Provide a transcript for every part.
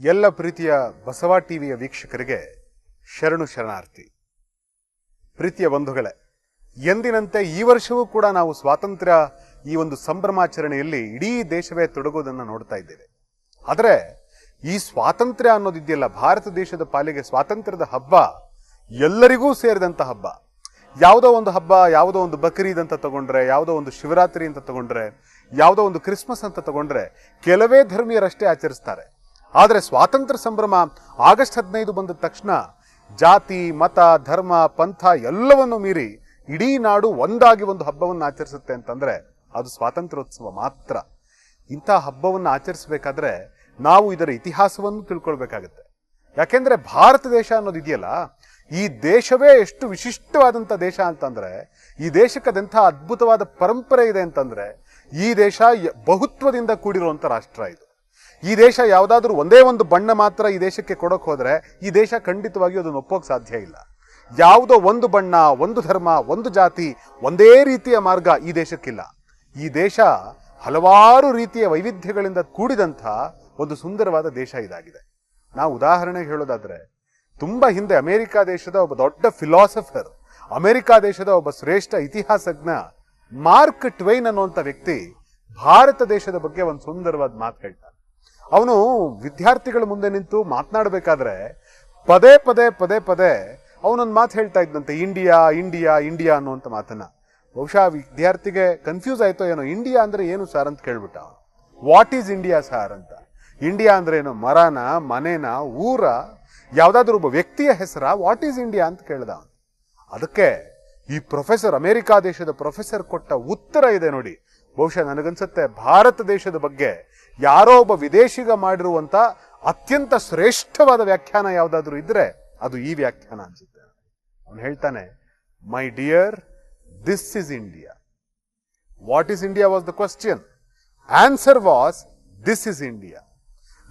ಎಲ್ಲ ಪ್ರೀತಿಯ ಬಸವ ಟಿವಿಯ ವೀಕ್ಷಕರಿಗೆ ಶರಣು ಶರಣಾರ್ಥಿ. ಪ್ರೀತಿಯ ಬಂಧುಗಳೇ, ಎಂದಿನಂತೆ ಈ ವರ್ಷವೂ ಕೂಡ ನಾವು ಸ್ವಾತಂತ್ರ್ಯ ಈ ಒಂದು ಸಂಭ್ರಮಾಚರಣೆಯಲ್ಲಿ ಇಡೀ ದೇಶವೇ ತೊಡಗೋದನ್ನು ನೋಡ್ತಾ ಇದ್ದೇವೆ. ಆದರೆ ಈ ಸ್ವಾತಂತ್ರ್ಯ ಅನ್ನೋದಿದೆಯಲ್ಲ, ಭಾರತ ದೇಶದ ಪಾಲಿಗೆ ಸ್ವಾತಂತ್ರ್ಯದ ಹಬ್ಬ, ಎಲ್ಲರಿಗೂ ಸೇರಿದಂಥ ಹಬ್ಬ. ಯಾವುದೋ ಒಂದು ಹಬ್ಬ, ಯಾವುದೋ ಒಂದು ಬಕ್ರೀದ್ ಅಂತ ತಗೊಂಡ್ರೆ, ಯಾವುದೋ ಒಂದು ಶಿವರಾತ್ರಿ ಅಂತ ತಗೊಂಡ್ರೆ, ಯಾವುದೋ ಒಂದು ಕ್ರಿಸ್ಮಸ್ ಅಂತ ತಗೊಂಡ್ರೆ, ಕೆಲವೇ ಧರ್ಮೀಯರಷ್ಟೇ ಆಚರಿಸ್ತಾರೆ. ಆದರೆ ಸ್ವಾತಂತ್ರ್ಯ ಸಂಭ್ರಮ ಆಗಸ್ಟ್ ಹದಿನೈದು ಬಂದ ತಕ್ಷಣ ಜಾತಿ, ಮತ, ಧರ್ಮ, ಪಂಥ ಎಲ್ಲವನ್ನು ಮೀರಿ ಇಡೀ ನಾಡು ಒಂದಾಗಿ ಒಂದು ಹಬ್ಬವನ್ನು ಆಚರಿಸುತ್ತೆ ಅಂತಂದ್ರೆ ಅದು ಸ್ವಾತಂತ್ರ್ಯೋತ್ಸವ ಮಾತ್ರ. ಇಂಥ ಹಬ್ಬವನ್ನು ಆಚರಿಸಬೇಕಾದ್ರೆ ನಾವು ಇದರ ಇತಿಹಾಸವನ್ನು ತಿಳ್ಕೊಳ್ಬೇಕಾಗತ್ತೆ. ಯಾಕೆಂದ್ರೆ ಭಾರತ ದೇಶ ಅನ್ನೋದು ಇದೆಯಲ್ಲ, ಈ ದೇಶವೇ ಎಷ್ಟು ವಿಶಿಷ್ಟವಾದಂಥ ದೇಶ ಅಂತಂದ್ರೆ, ಈ ದೇಶಕ್ಕದೆಂಥ ಅದ್ಭುತವಾದ ಪರಂಪರೆ ಇದೆ ಅಂತಂದ್ರೆ, ಈ ದೇಶ ಬಹುತ್ವದಿಂದ ಕೂಡಿರುವಂಥ ರಾಷ್ಟ್ರ ಇದು. ಈ ದೇಶ ಯಾವುದಾದ್ರೂ ಒಂದೇ ಒಂದು ಬಣ್ಣ ಮಾತ್ರ ಈ ದೇಶಕ್ಕೆ ಕೊಡೋಕೆ ಹೋದರೆ ಈ ದೇಶ ಖಂಡಿತವಾಗಿ ಅದನ್ನು ಒಪ್ಪೋಕೆ ಸಾಧ್ಯ ಇಲ್ಲ. ಯಾವುದೋ ಒಂದು ಬಣ್ಣ, ಒಂದು ಧರ್ಮ, ಒಂದು ಜಾತಿ, ಒಂದೇ ರೀತಿಯ ಮಾರ್ಗ ಈ ದೇಶಕ್ಕಿಲ್ಲ. ಈ ದೇಶ ಹಲವಾರು ರೀತಿಯ ವೈವಿಧ್ಯಗಳಿಂದ ಕೂಡಿದಂಥ ಒಂದು ಸುಂದರವಾದ ದೇಶ ಇದಾಗಿದೆ. ನಾವು ಉದಾಹರಣೆಗೆ ಹೇಳೋದಾದರೆ, ತುಂಬಾ ಹಿಂದೆ ಅಮೆರಿಕ ದೇಶದ ಒಬ್ಬ ದೊಡ್ಡ ಫಿಲಾಸಫರ್ ಅಮೆರಿಕ ದೇಶದ ಒಬ್ಬ ಶ್ರೇಷ್ಠ ಇತಿಹಾಸಜ್ಞ ಮಾರ್ಕ್ ಟ್ವೈನ್ ಅನ್ನುವಂಥ ವ್ಯಕ್ತಿ ಭಾರತ ದೇಶದ ಬಗ್ಗೆ ಒಂದು ಸುಂದರವಾದ ಮಾತು ಹೇಳ್ತಾನೆ ಅವನು ವಿದ್ಯಾರ್ಥಿಗಳ ಮುಂದೆ ನಿಂತು ಮಾತನಾಡಬೇಕಾದ್ರೆ ಪದೇ ಪದೇ ಪದೇ ಪದೇ ಅವನೊಂದು ಮಾತು ಹೇಳ್ತಾ ಇದ್ದಂತೆ ಇಂಡಿಯಾ ಇಂಡಿಯಾ ಇಂಡಿಯಾ ಅನ್ನುವಂಥ ಮಾತನ್ನ. ಬಹುಶಃ ವಿದ್ಯಾರ್ಥಿಗೆ ಕನ್ಫ್ಯೂಸ್ ಆಯ್ತೋ ಏನೋ, ಇಂಡಿಯಾ ಅಂದ್ರೆ ಏನು ಸರ್ ಅಂತ ಕೇಳ್ಬಿಟ್ಟ ಅವನು. ವಾಟ್ ಈಸ್ ಇಂಡಿಯಾ ಸಾರ್ ಅಂತ. ಇಂಡಿಯಾ ಅಂದ್ರೆ ಏನು? ಮರನ, ಮನೆನ, ಊರ, ಯಾವ್ದಾದ್ರು ಒಬ್ಬ ವ್ಯಕ್ತಿಯ ಹೆಸರ? ವಾಟ್ ಈಸ್ ಇಂಡಿಯಾ ಅಂತ ಕೇಳ್ದ ಅವನು. ಅದಕ್ಕೆ ಈ ಪ್ರೊಫೆಸರ್ ಅಮೆರಿಕಾ ದೇಶದ ಪ್ರೊಫೆಸರ್ ಕೊಟ್ಟ ಉತ್ತರ ಇದೆ ನೋಡಿ. ಬಹುಶಃ ನನಗನ್ಸುತ್ತೆ, ಭಾರತ ದೇಶದ ಬಗ್ಗೆ ಯಾರೋ ಒಬ್ಬ ವಿದೇಶಿಗ ಮಾಡಿರುವಂತ ಅತ್ಯಂತ ಶ್ರೇಷ್ಠವಾದ ವ್ಯಾಖ್ಯಾನ ಯಾವ್ದಾದ್ರು ಇದ್ರೆ ಅದು ಈ ವ್ಯಾಖ್ಯಾನ ಅನ್ಸುತ್ತೆ ಅವನು ಹೇಳ್ತಾನೆ my dear this is India what is India was the question answer was this is India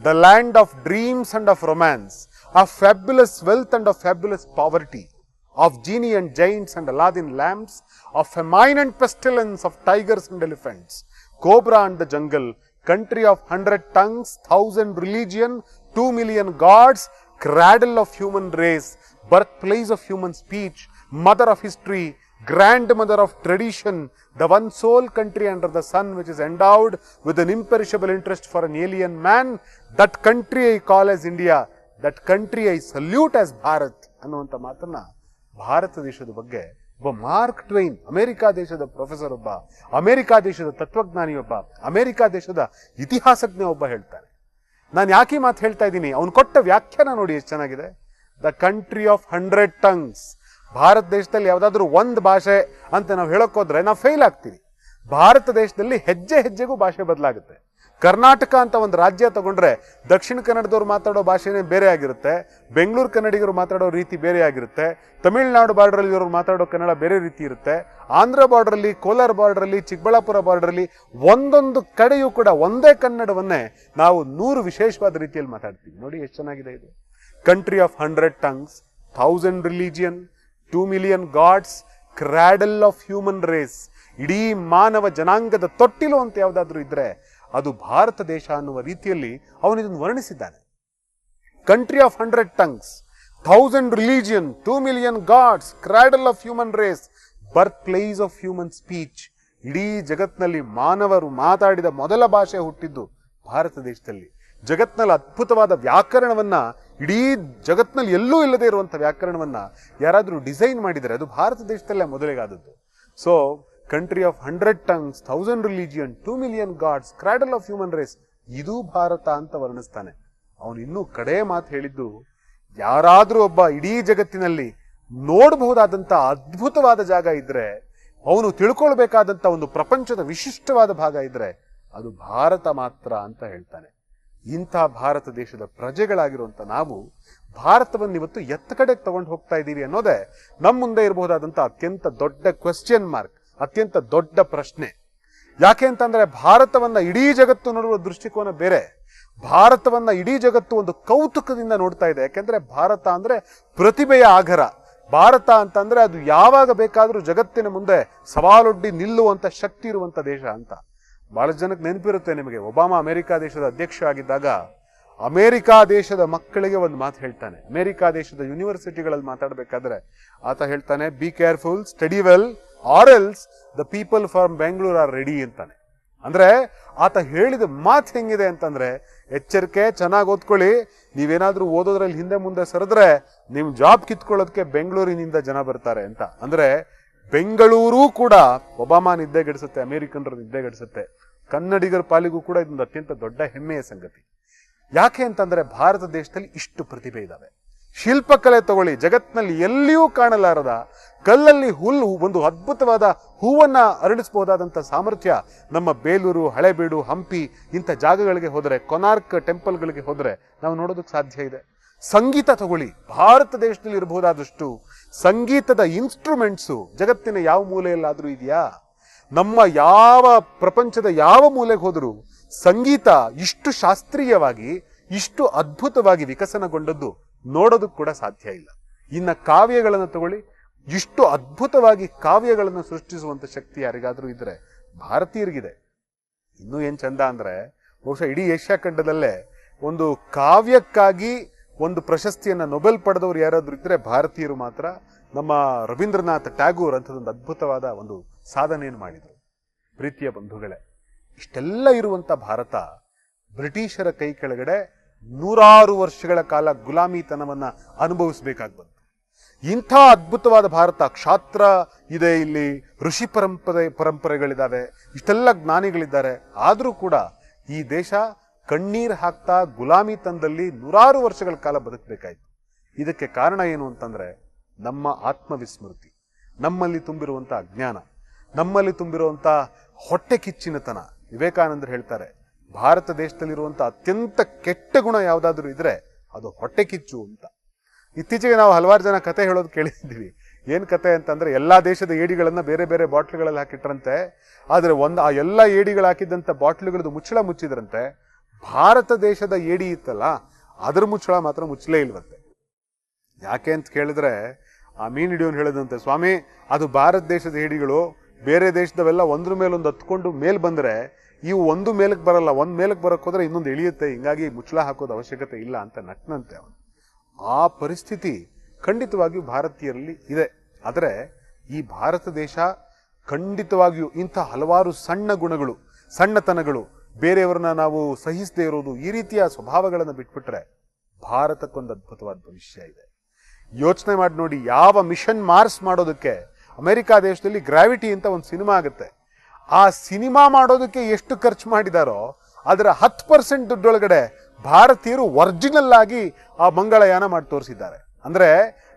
the land of dreams and of romance, of fabulous wealth and of fabulous poverty, of genie and giants and Aladdin lamps, of famine and pestilence, of tigers and elephants, cobra and the jungle, country of hundred tongues, thousand religion, two million gods, cradle of human race, birthplace of human speech, mother of history, grandmother of tradition, the one sole country under the sun which is endowed with an imperishable interest for an alien man, that country I call as India, that country I salute as Bharat ಅನ್ನುವಂಥ ಮಾತನ್ನ ಭಾರತ ದೇಶದ ಬಗ್ಗೆ ಒಬ್ಬ Mark Twain, America ದೇಶದ professor ಒಬ್ಬ, America ದೇಶದ ತತ್ವಜ್ಞಾನಿ ಒಬ್ಬ, ಅಮೆರಿಕಾ ದೇಶದ ಇತಿಹಾಸಜ್ಞ ಒಬ್ಬ ಹೇಳ್ತಾನೆ ನಾನು ಯಾಕೆ ಮಾತು ಹೇಳ್ತಾ ಇದ್ದೀನಿ? ಅವ್ನು ಕೊಟ್ಟ ವ್ಯಾಖ್ಯಾನ ನೋಡಿ ಎಷ್ಟು ಚೆನ್ನಾಗಿದೆ. The country of hundred tongues Bharat ದೇಶದಲ್ಲಿ ಯಾವುದಾದ್ರೂ ಒಂದು ಭಾಷೆ ಅಂತ ನಾವು ಹೇಳೋಕ್ಕೋದ್ರೆ ನಾವು ಫೇಲ್ ಆಗ್ತೀವಿ. ಭಾರತ ದೇಶದಲ್ಲಿ ಹೆಜ್ಜೆ ಹೆಜ್ಜೆಗೂ ಭಾಷೆ ಬದಲಾಗುತ್ತೆ. ಕರ್ನಾಟಕ ಅಂತ ಒಂದು ರಾಜ್ಯ ತಗೊಂಡ್ರೆ ದಕ್ಷಿಣ ಕನ್ನಡದವ್ರು ಮಾತಾಡೋ ಭಾಷೆನೇ ಬೇರೆ ಆಗಿರುತ್ತೆ, ಬೆಂಗಳೂರು ಕನ್ನಡಿಗರು ಮಾತಾಡೋ ರೀತಿ ಬೇರೆ ಆಗಿರುತ್ತೆ, ತಮಿಳುನಾಡು ಬಾರ್ಡ್ರಲ್ಲಿ ಇವರು ಮಾತಾಡೋ ಕನ್ನಡ ಬೇರೆ ರೀತಿ ಇರುತ್ತೆ, ಆಂಧ್ರ ಬಾರ್ಡ್ರಲ್ಲಿ ಕೋಲಾರ ಬಾರ್ಡ್ರಲ್ಲಿ ಚಿಕ್ಕಬಳ್ಳಾಪುರ ಬಾರ್ಡ್ರಲ್ಲಿ ಒಂದೊಂದು ಕಡೆಯೂ ಕೂಡ ಒಂದೇ ಕನ್ನಡವನ್ನೇ ನಾವು ನೂರು ವಿಶೇಷವಾದ ರೀತಿಯಲ್ಲಿ ಮಾತಾಡ್ತೀವಿ. ನೋಡಿ ಎಷ್ಟು ಚೆನ್ನಾಗಿದೆ ಇದು. Country of hundred tongues thousand religion two million gods cradle of human race ಇಡೀ ಮಾನವ ಜನಾಂಗದ ತೊಟ್ಟಿಲು ಅಂತ ಯಾವುದಾದ್ರೂ ಇದ್ರೆ ಅದು ಭಾರತ ದೇಶ ಅನ್ನುವ ರೀತಿಯಲ್ಲಿ ಅವನು ಇದನ್ನು ವರ್ಣಿಸಿದ್ದಾನೆ. Country of hundred tongues thousand religion two million gods cradle of human race birth place of human speech ಇಡೀ ಜಗತ್ನಲ್ಲಿ ಮಾನವರು ಮಾತಾಡಿದ ಮೊದಲ ಭಾಷೆ ಹುಟ್ಟಿದ್ದು ಭಾರತ ದೇಶದಲ್ಲಿ. ಜಗತ್ನಲ್ಲಿ ಅದ್ಭುತವಾದ ವ್ಯಾಕರಣವನ್ನ ಇಡೀ ಜಗತ್ನಲ್ಲಿ ಎಲ್ಲೂ ಇಲ್ಲದೆ ಇರುವಂಥ ವ್ಯಾಕರಣವನ್ನ ಯಾರಾದರೂ ಡಿಸೈನ್ ಮಾಡಿದರೆ ಅದು ಭಾರತ ದೇಶದಲ್ಲೇ ಮೊದಲಿಗಾದದ್ದು. So country of hundred tongues thousand religion two million gods cradle of human race ಇದು ಭಾರತ ಅಂತ ವರ್ಣಿಸ್ತಾನೆ. ಅವನು ಇನ್ನೂ ಕಡೆ ಮಾತು ಹೇಳಿದ್ದು, ಯಾರಾದರೂ ಒಬ್ಬ ಇಡೀ ಜಗತ್ತಿನಲ್ಲಿ ನೋಡಬಹುದಾದಂಥ ಅದ್ಭುತವಾದ ಜಾಗ ಇದ್ರೆ, ಅವನು ತಿಳ್ಕೊಳ್ಬೇಕಾದಂಥ ಒಂದು ಪ್ರಪಂಚದ ವಿಶಿಷ್ಟವಾದ ಭಾಗ ಇದ್ರೆ, ಅದು ಭಾರತ ಮಾತ್ರ ಅಂತ ಹೇಳ್ತಾನೆ. ಇಂಥ ಭಾರತ ದೇಶದ ಪ್ರಜೆಗಳಾಗಿರುವಂತ ನಾವು ಭಾರತವನ್ನು ಇವತ್ತು ಎತ್ತ ಕಡೆಗೆ ತಗೊಂಡು ಹೋಗ್ತಾ ಇದ್ದೀವಿ ಅನ್ನೋದೇ ನಮ್ಮ ಮುಂದೆ ಇರಬಹುದಾದಂಥ ಅತ್ಯಂತ ದೊಡ್ಡ ಕ್ವೆಶ್ಚನ್ ಮಾರ್ಕ್ ಅತ್ಯಂತ ದೊಡ್ಡ ಪ್ರಶ್ನೆ. ಯಾಕೆ ಅಂತಂದ್ರೆ ಭಾರತವನ್ನ ಇಡೀ ಜಗತ್ತು ನೋಡುವ ದೃಷ್ಟಿಕೋನ ಬೇರೆ. ಭಾರತವನ್ನ ಇಡೀ ಜಗತ್ತು ಒಂದು ಕೌತುಕದಿಂದ ನೋಡ್ತಾ ಇದೆ. ಯಾಕೆಂದ್ರೆ ಭಾರತ ಅಂದ್ರೆ ಪ್ರತಿಭೆಯ ಆಗರ. ಭಾರತ ಅಂತಂದರೆ ಅದು ಯಾವಾಗ ಬೇಕಾದರೂ ಜಗತ್ತಿನ ಮುಂದೆ ಸವಾಲೊಡ್ಡಿ ನಿಲ್ಲುವಂತ ಶಕ್ತಿ ಇರುವಂತ ದೇಶ ಅಂತ. ಬಹಳ ಜನಕ್ಕೆ ನೆನಪಿರುತ್ತೆ ನಿಮಗೆ. ಒಬಾಮಾ ಅಮೆರಿಕ ದೇಶದ ಅಧ್ಯಕ್ಷ ಆಗಿದ್ದಾಗ ಅಮೆರಿಕಾ ದೇಶದ ಮಕ್ಕಳಿಗೆ ಒಂದು ಮಾತು ಹೇಳ್ತಾನೆ. ಅಮೆರಿಕಾ ದೇಶದ ಯೂನಿವರ್ಸಿಟಿಗಳಲ್ಲಿ ಮಾತಾಡಬೇಕಾದ್ರೆ ಆತ ಹೇಳ್ತಾನೆ be careful study well or else the people from Bengaluru are ready ಅಂತಾನೆ. ಅಂದ್ರೆ, ಆತ ಹೇಳಿದ ಮಾತು ಹೆಂಗಿದೆ ಅಂತಂದ್ರೆ, ಎಚ್ಚರಿಕೆ, ಚೆನ್ನಾಗಿ ಓದ್ಕೊಳ್ಳಿ. ನೀವೇನಾದರೂ ಓದೋದ್ರಲ್ಲಿ ಹಿಂದೆ ಮುಂದೆ ಸರಿದ್ರೆ ನಿಮ್ಮ ಜಾಬ್ ಕಿತ್ಕೊಳ್ಳೋದಕ್ಕೆ ಬೆಂಗಳೂರಿನಿಂದ ಜನ ಬರ್ತಾರೆ ಅಂತ. ಅಂದ್ರೆ, ಬೆಂಗಳೂರು ಕೂಡ ಒಬಾಮಾ ನಿದ್ದೆಗೆಡಿಸುತ್ತೆ ಅಮೇರಿಕನ್ರ ನಿದ್ದೆಗೆಡಿಸುತ್ತೆ ಕನ್ನಡಿಗರ ಪಾಲಿಗೂ ಕೂಡ ಇದೊಂದು ಅತ್ಯಂತ ದೊಡ್ಡ ಹೆಮ್ಮೆಯ ಸಂಗತಿ. ಯಾಕೆ ಅಂತಂದ್ರೆ, ಭಾರತ ದೇಶದಲ್ಲಿ ಇಷ್ಟು ಪ್ರತಿಭೆ ಇದಾವೆ. ಶಿಲ್ಪಕಲೆ ತಗೊಳ್ಳಿ. ಜಗತ್ನಲ್ಲಿ ಎಲ್ಲಿಯೂ ಕಾಣಲಾರದ, ಕಲ್ಲಲ್ಲಿ ಹುಲ್ಲು, ಒಂದು ಅದ್ಭುತವಾದ ಹೂವನ್ನ ಅರಳಿಸಬಹುದಾದಂಥ ಸಾಮರ್ಥ್ಯ ನಮ್ಮ ಬೇಲೂರು, ಹಳೆಬೀಡು, ಹಂಪಿ ಇಂಥ ಜಾಗಗಳಿಗೆ ಹೋದರೆ, ಕೊನಾರ್ಕ್ ಟೆಂಪಲ್ಗಳಿಗೆ ಹೋದರೆ ನಾವು ನೋಡೋದಕ್ಕೆ ಸಾಧ್ಯ ಇದೆ. ಸಂಗೀತ ತಗೊಳ್ಳಿ. ಭಾರತ ದೇಶದಲ್ಲಿ ಇರಬಹುದಾದಷ್ಟು ಸಂಗೀತದ ಇನ್ಸ್ಟ್ರೂಮೆಂಟ್ಸು ಜಗತ್ತಿನ ಯಾವ ಮೂಲೆಯಲ್ಲಾದರೂ ಇದೆಯಾ? ನಮ್ಮ ಯಾವ ಪ್ರಪಂಚದ ಯಾವ ಮೂಲೆಗೆ ಹೋದರೂ ಸಂಗೀತ ಇಷ್ಟು ಶಾಸ್ತ್ರೀಯವಾಗಿ, ಇಷ್ಟು ಅದ್ಭುತವಾಗಿ ವಿಕಸನಗೊಂಡದ್ದು ನೋಡೋದಕ್ಕೆ ಕೂಡ ಸಾಧ್ಯ ಇಲ್ಲ. ಇನ್ನು ಕಾವ್ಯಗಳನ್ನು ತಗೊಳ್ಳಿ. ಇಷ್ಟು ಅದ್ಭುತವಾಗಿ ಕಾವ್ಯಗಳನ್ನು ಸೃಷ್ಟಿಸುವಂಥ ಶಕ್ತಿ ಯಾರಿಗಾದರೂ ಇದ್ರೆ ಭಾರತೀಯರಿಗಿದೆ. ಇನ್ನೂ ಏನು ಚಂದ ಅಂದರೆ, ಬಹುಶಃ ಇಡೀ ಏಷ್ಯಾ ಖಂಡದಲ್ಲೇ ಒಂದು ಕಾವ್ಯಕ್ಕಾಗಿ ಒಂದು ಪ್ರಶಸ್ತಿಯನ್ನು ನೊಬೆಲ್ ಪಡೆದವರು ಯಾರಾದರೂ ಇದ್ರೆ ಭಾರತೀಯರು ಮಾತ್ರ ನಮ್ಮ ರವೀಂದ್ರನಾಥ್ ಟ್ಯಾಗೂರ್ ಅಂಥದ್ದೊಂದು ಅದ್ಭುತವಾದ ಒಂದು ಸಾಧನೆಯನ್ನು ಮಾಡಿದರು. ಪ್ರೀತಿಯ ಬಂಧುಗಳೇ. ಇಷ್ಟೆಲ್ಲ ಇರುವಂಥ ಭಾರತ ಬ್ರಿಟಿಷರ ಕೈ ಕೆಳಗಡೆ ನೂರಾರು ವರ್ಷಗಳ ಕಾಲ ಗುಲಾಮಿತನವನ್ನು ಅನುಭವಿಸಬೇಕಾಗಿ ಬಂತು ಇಂಥ ಅದ್ಭುತವಾದ ಭಾರತ ಕ್ಷಾತ್ರ ಇದೆ ಇಲ್ಲಿ, ಋಷಿ ಪರಂಪರೆ ಪರಂಪರೆಗಳಿದ್ದಾವೆ ಇಷ್ಟೆಲ್ಲ ಜ್ಞಾನಿಗಳಿದ್ದಾರೆ. ಆದರೂ ಕೂಡ ಈ ದೇಶ ಕಣ್ಣೀರು ಹಾಕ್ತಾ ಗುಲಾಮಿತನದಲ್ಲಿ ನೂರಾರು ವರ್ಷಗಳ ಕಾಲ ಬದುಕಬೇಕಾಯಿತು. ಇದಕ್ಕೆ ಕಾರಣ ಏನು ಅಂತಂದರೆ, ನಮ್ಮ ಆತ್ಮವಿಸ್ಮೃತಿ, ನಮ್ಮಲ್ಲಿ ತುಂಬಿರುವಂಥ ಅಜ್ಞಾನ ನಮ್ಮಲ್ಲಿ ತುಂಬಿರುವಂಥ ಹೊಟ್ಟೆ ಕಿಚ್ಚಿನತನ. ವಿವೇಕಾನಂದರು ಹೇಳ್ತಾರೆ ಭಾರತ ದೇಶದಲ್ಲಿರುವಂಥ ಅತ್ಯಂತ ಕೆಟ್ಟ ಗುಣ ಯಾವುದಾದ್ರೂ ಇದ್ರೆ ಅದು ಹೊಟ್ಟೆ ಕಿಚ್ಚು ಅಂತ. ಇತ್ತೀಚೆಗೆ ನಾವು ಹಲವಾರು ಜನ ಕತೆ ಹೇಳೋದು ಕೇಳಿದ್ದೀವಿ. ಏನು ಕತೆ ಅಂತಂದರೆ ಎಲ್ಲಾ ದೇಶದ ಏಡಿಗಳನ್ನು ಬೇರೆ ಬೇರೆ ಬಾಟ್ಲುಗಳಲ್ಲಿ ಹಾಕಿಟ್ರಂತೆ. ಆದರೆ ಒಂದು ಆ ಎಲ್ಲಾ ಏಡಿಗಳು ಹಾಕಿದ್ದಂಥ ಬಾಟ್ಲುಗಳದ್ದು ಮುಚ್ಚಳ ಮುಚ್ಚಿದ್ರಂತೆ. ಭಾರತ ದೇಶದ ಏಡಿ ಇತ್ತಲ್ಲ, ಅದ್ರ ಮುಚ್ಚಳ ಮಾತ್ರ ಮುಚ್ಚಲೇ ಇಲ್ವಂತೆ. ಯಾಕೆ ಅಂತ ಕೇಳಿದ್ರೆ, ಆ ಮೀನು ಹಿಡಿಯೋನು ಹೇಳಿದಂತೆ, ಸ್ವಾಮಿ, ಅದು ಭಾರತ ದೇಶದ ಏಡಿಗಳು, ಬೇರೆ ದೇಶದವೆಲ್ಲ ಒಂದ್ರ ಮೇಲೊಂದು ಹತ್ಕೊಂಡು ಮೇಲೆ ಬಂದ್ರೆ ಇವು ಒಂದು ಮೇಲಕ್ಕೆ ಬರಲ್ಲ, ಒಂದು ಮೇಲಕ್ಕೆ ಬರೋಕ್ಕೋದ್ರೆ ಇನ್ನೊಂದು ಇಳಿಯುತ್ತೆ. ಹಿಂಗಾಗಿ ಮುಚ್ಚಳ ಹಾಕೋದು ಅವಶ್ಯಕತೆ ಇಲ್ಲ ಅಂತ ನಟ್ನಂತೆ ಅವನು. ಆ ಪರಿಸ್ಥಿತಿ ಖಂಡಿತವಾಗಿಯೂ ಭಾರತೀಯರಲ್ಲಿ ಇದೆ. ಆದರೆ ಈ ಭಾರತ ದೇಶ ಖಂಡಿತವಾಗಿಯೂ ಇಂಥ ಹಲವಾರು ಸಣ್ಣ ಗುಣಗಳು, ಸಣ್ಣತನಗಳು, ಬೇರೆಯವರನ್ನ ನಾವು ಸಹಿಸದೇ ಇರೋದು ಈ ರೀತಿಯ ಸ್ವಭಾವಗಳನ್ನು ಬಿಟ್ಬಿಟ್ರೆ ಭಾರತಕ್ಕೊಂದು ಅದ್ಭುತವಾದ ಭವಿಷ್ಯ ಇದೆ. ಯೋಚನೆ ಮಾಡಿ ನೋಡಿ, ಯಾವ ಮಿಷನ್ ಮಾರ್ಸ್ ಮಾಡೋದಕ್ಕೆ ಅಮೆರಿಕಾ ದೇಶದಲ್ಲಿ ಗ್ರಾವಿಟಿ ಅಂತ ಒಂದು ಸಿನಿಮಾ ಆಗುತ್ತೆ. ಆ ಸಿನಿಮಾ ಮಾಡೋದಕ್ಕೆ ಎಷ್ಟು ಖರ್ಚು ಮಾಡಿದಾರೋ ಅದರ ಹತ್ತು ಪರ್ಸೆಂಟ್ ದುಡ್ಡೊಳಗಡೆ ಭಾರತೀಯರು ಒರಿಜಿನಲ್ ಆಗಿ ಆ ಮಂಗಳಯಾನ ಮಾಡಿ ತೋರಿಸಿದ್ದಾರೆ. ಅಂದ್ರೆ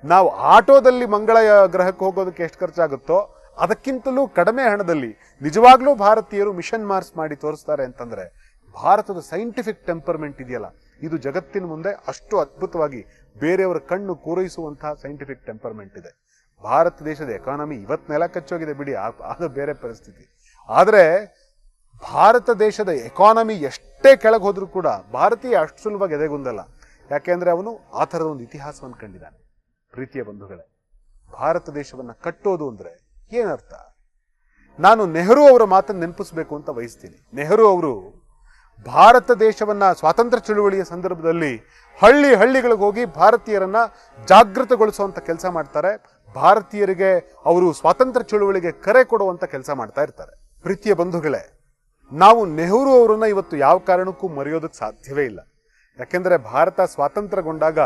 ನಾವು ಆಟೋದಲ್ಲಿ ಮಂಗಳ ಗ್ರಹಕ್ಕೆ ಹೋಗೋದಕ್ಕೆ ಎಷ್ಟು ಖರ್ಚಾಗುತ್ತೋ ಅದಕ್ಕಿಂತಲೂ ಕಡಿಮೆ ಹಣದಲ್ಲಿ ನಿಜವಾಗ್ಲೂ ಭಾರತೀಯರು ಮಿಷನ್ ಮಾರ್ಸ್ ಮಾಡಿ ತೋರಿಸ್ತಾರೆ ಅಂತಂದ್ರೆ ಭಾರತದ ಸೈಂಟಿಫಿಕ್ ಟೆಂಪರ್ಮೆಂಟ್ ಇದೆಯಲ್ಲ, ಇದು ಜಗತ್ತಿನ ಮುಂದೆ ಅಷ್ಟು ಅದ್ಭುತವಾಗಿ ಬೇರೆಯವರ ಕಣ್ಣು ಕೂರೈಸುವಂತಹ ಸೈಂಟಿಫಿಕ್ ಟೆಂಪರ್ಮೆಂಟ್ ಇದೆ. ಭಾರತ ದೇಶದ ಎಕಾನಮಿ ಇವತ್ತು ನೆಲ ಕಚ್ಚೋಗಿದೆ ಬಿಡಿ ಅದು ಬೇರೆ ಪರಿಸ್ಥಿತಿ. ಆದರೆ ಭಾರತ ದೇಶದ ಎಕಾನಮಿ ಎಷ್ಟೇ ಕೆಳಗೆ ಹೋದರೂ ಕೂಡ ಭಾರತೀಯ ಅಷ್ಟು ಸುಲಭವಾಗಿ ಎದೆಗುಂದಲ್ಲ. ಯಾಕೆಂದರೆ ಅವನು ಆ ಥರದ ಒಂದು ಇತಿಹಾಸವನ್ನು ಕಂಡಿದ್ದಾನೆ. ಪ್ರೀತಿಯ ಬಂಧುಗಳೇ, ಭಾರತ ದೇಶವನ್ನು ಕಟ್ಟೋದು ಅಂದರೆ ಏನರ್ಥ? ನಾನು ನೆಹರು ಅವರ ಮಾತನ್ನು ನೆನಪಿಸಬೇಕು ಅಂತ ಬಯಸ್ತೀನಿ. ನೆಹರು ಅವರು ಭಾರತ ದೇಶವನ್ನು ಸ್ವಾತಂತ್ರ್ಯ ಚಳುವಳಿಯ ಸಂದರ್ಭದಲ್ಲಿ ಹಳ್ಳಿ ಹಳ್ಳಿಗಳಿಗೆ ಹೋಗಿ ಭಾರತೀಯರನ್ನು ಜಾಗೃತಗೊಳಿಸುವಂಥ ಕೆಲಸ ಮಾಡ್ತಾರೆ. ಭಾರತೀಯರಿಗೆ ಅವರು ಸ್ವಾತಂತ್ರ್ಯ ಚಳುವಳಿಗೆ ಕರೆ ಕೊಡುವಂಥ ಕೆಲಸ ಮಾಡ್ತಾ ಇರ್ತಾರೆ. ಪ್ರೀತಿಯ ಬಂಧುಗಳೇ, ನಾವು ನೆಹರು ಅವರನ್ನ ಇವತ್ತು ಯಾವ ಕಾರಣಕ್ಕೂ ಮರೆಯೋದಕ್ಕೆ ಸಾಧ್ಯವೇ ಇಲ್ಲ. ಯಾಕೆಂದರೆ ಭಾರತ ಸ್ವಾತಂತ್ರ್ಯಗೊಂಡಾಗ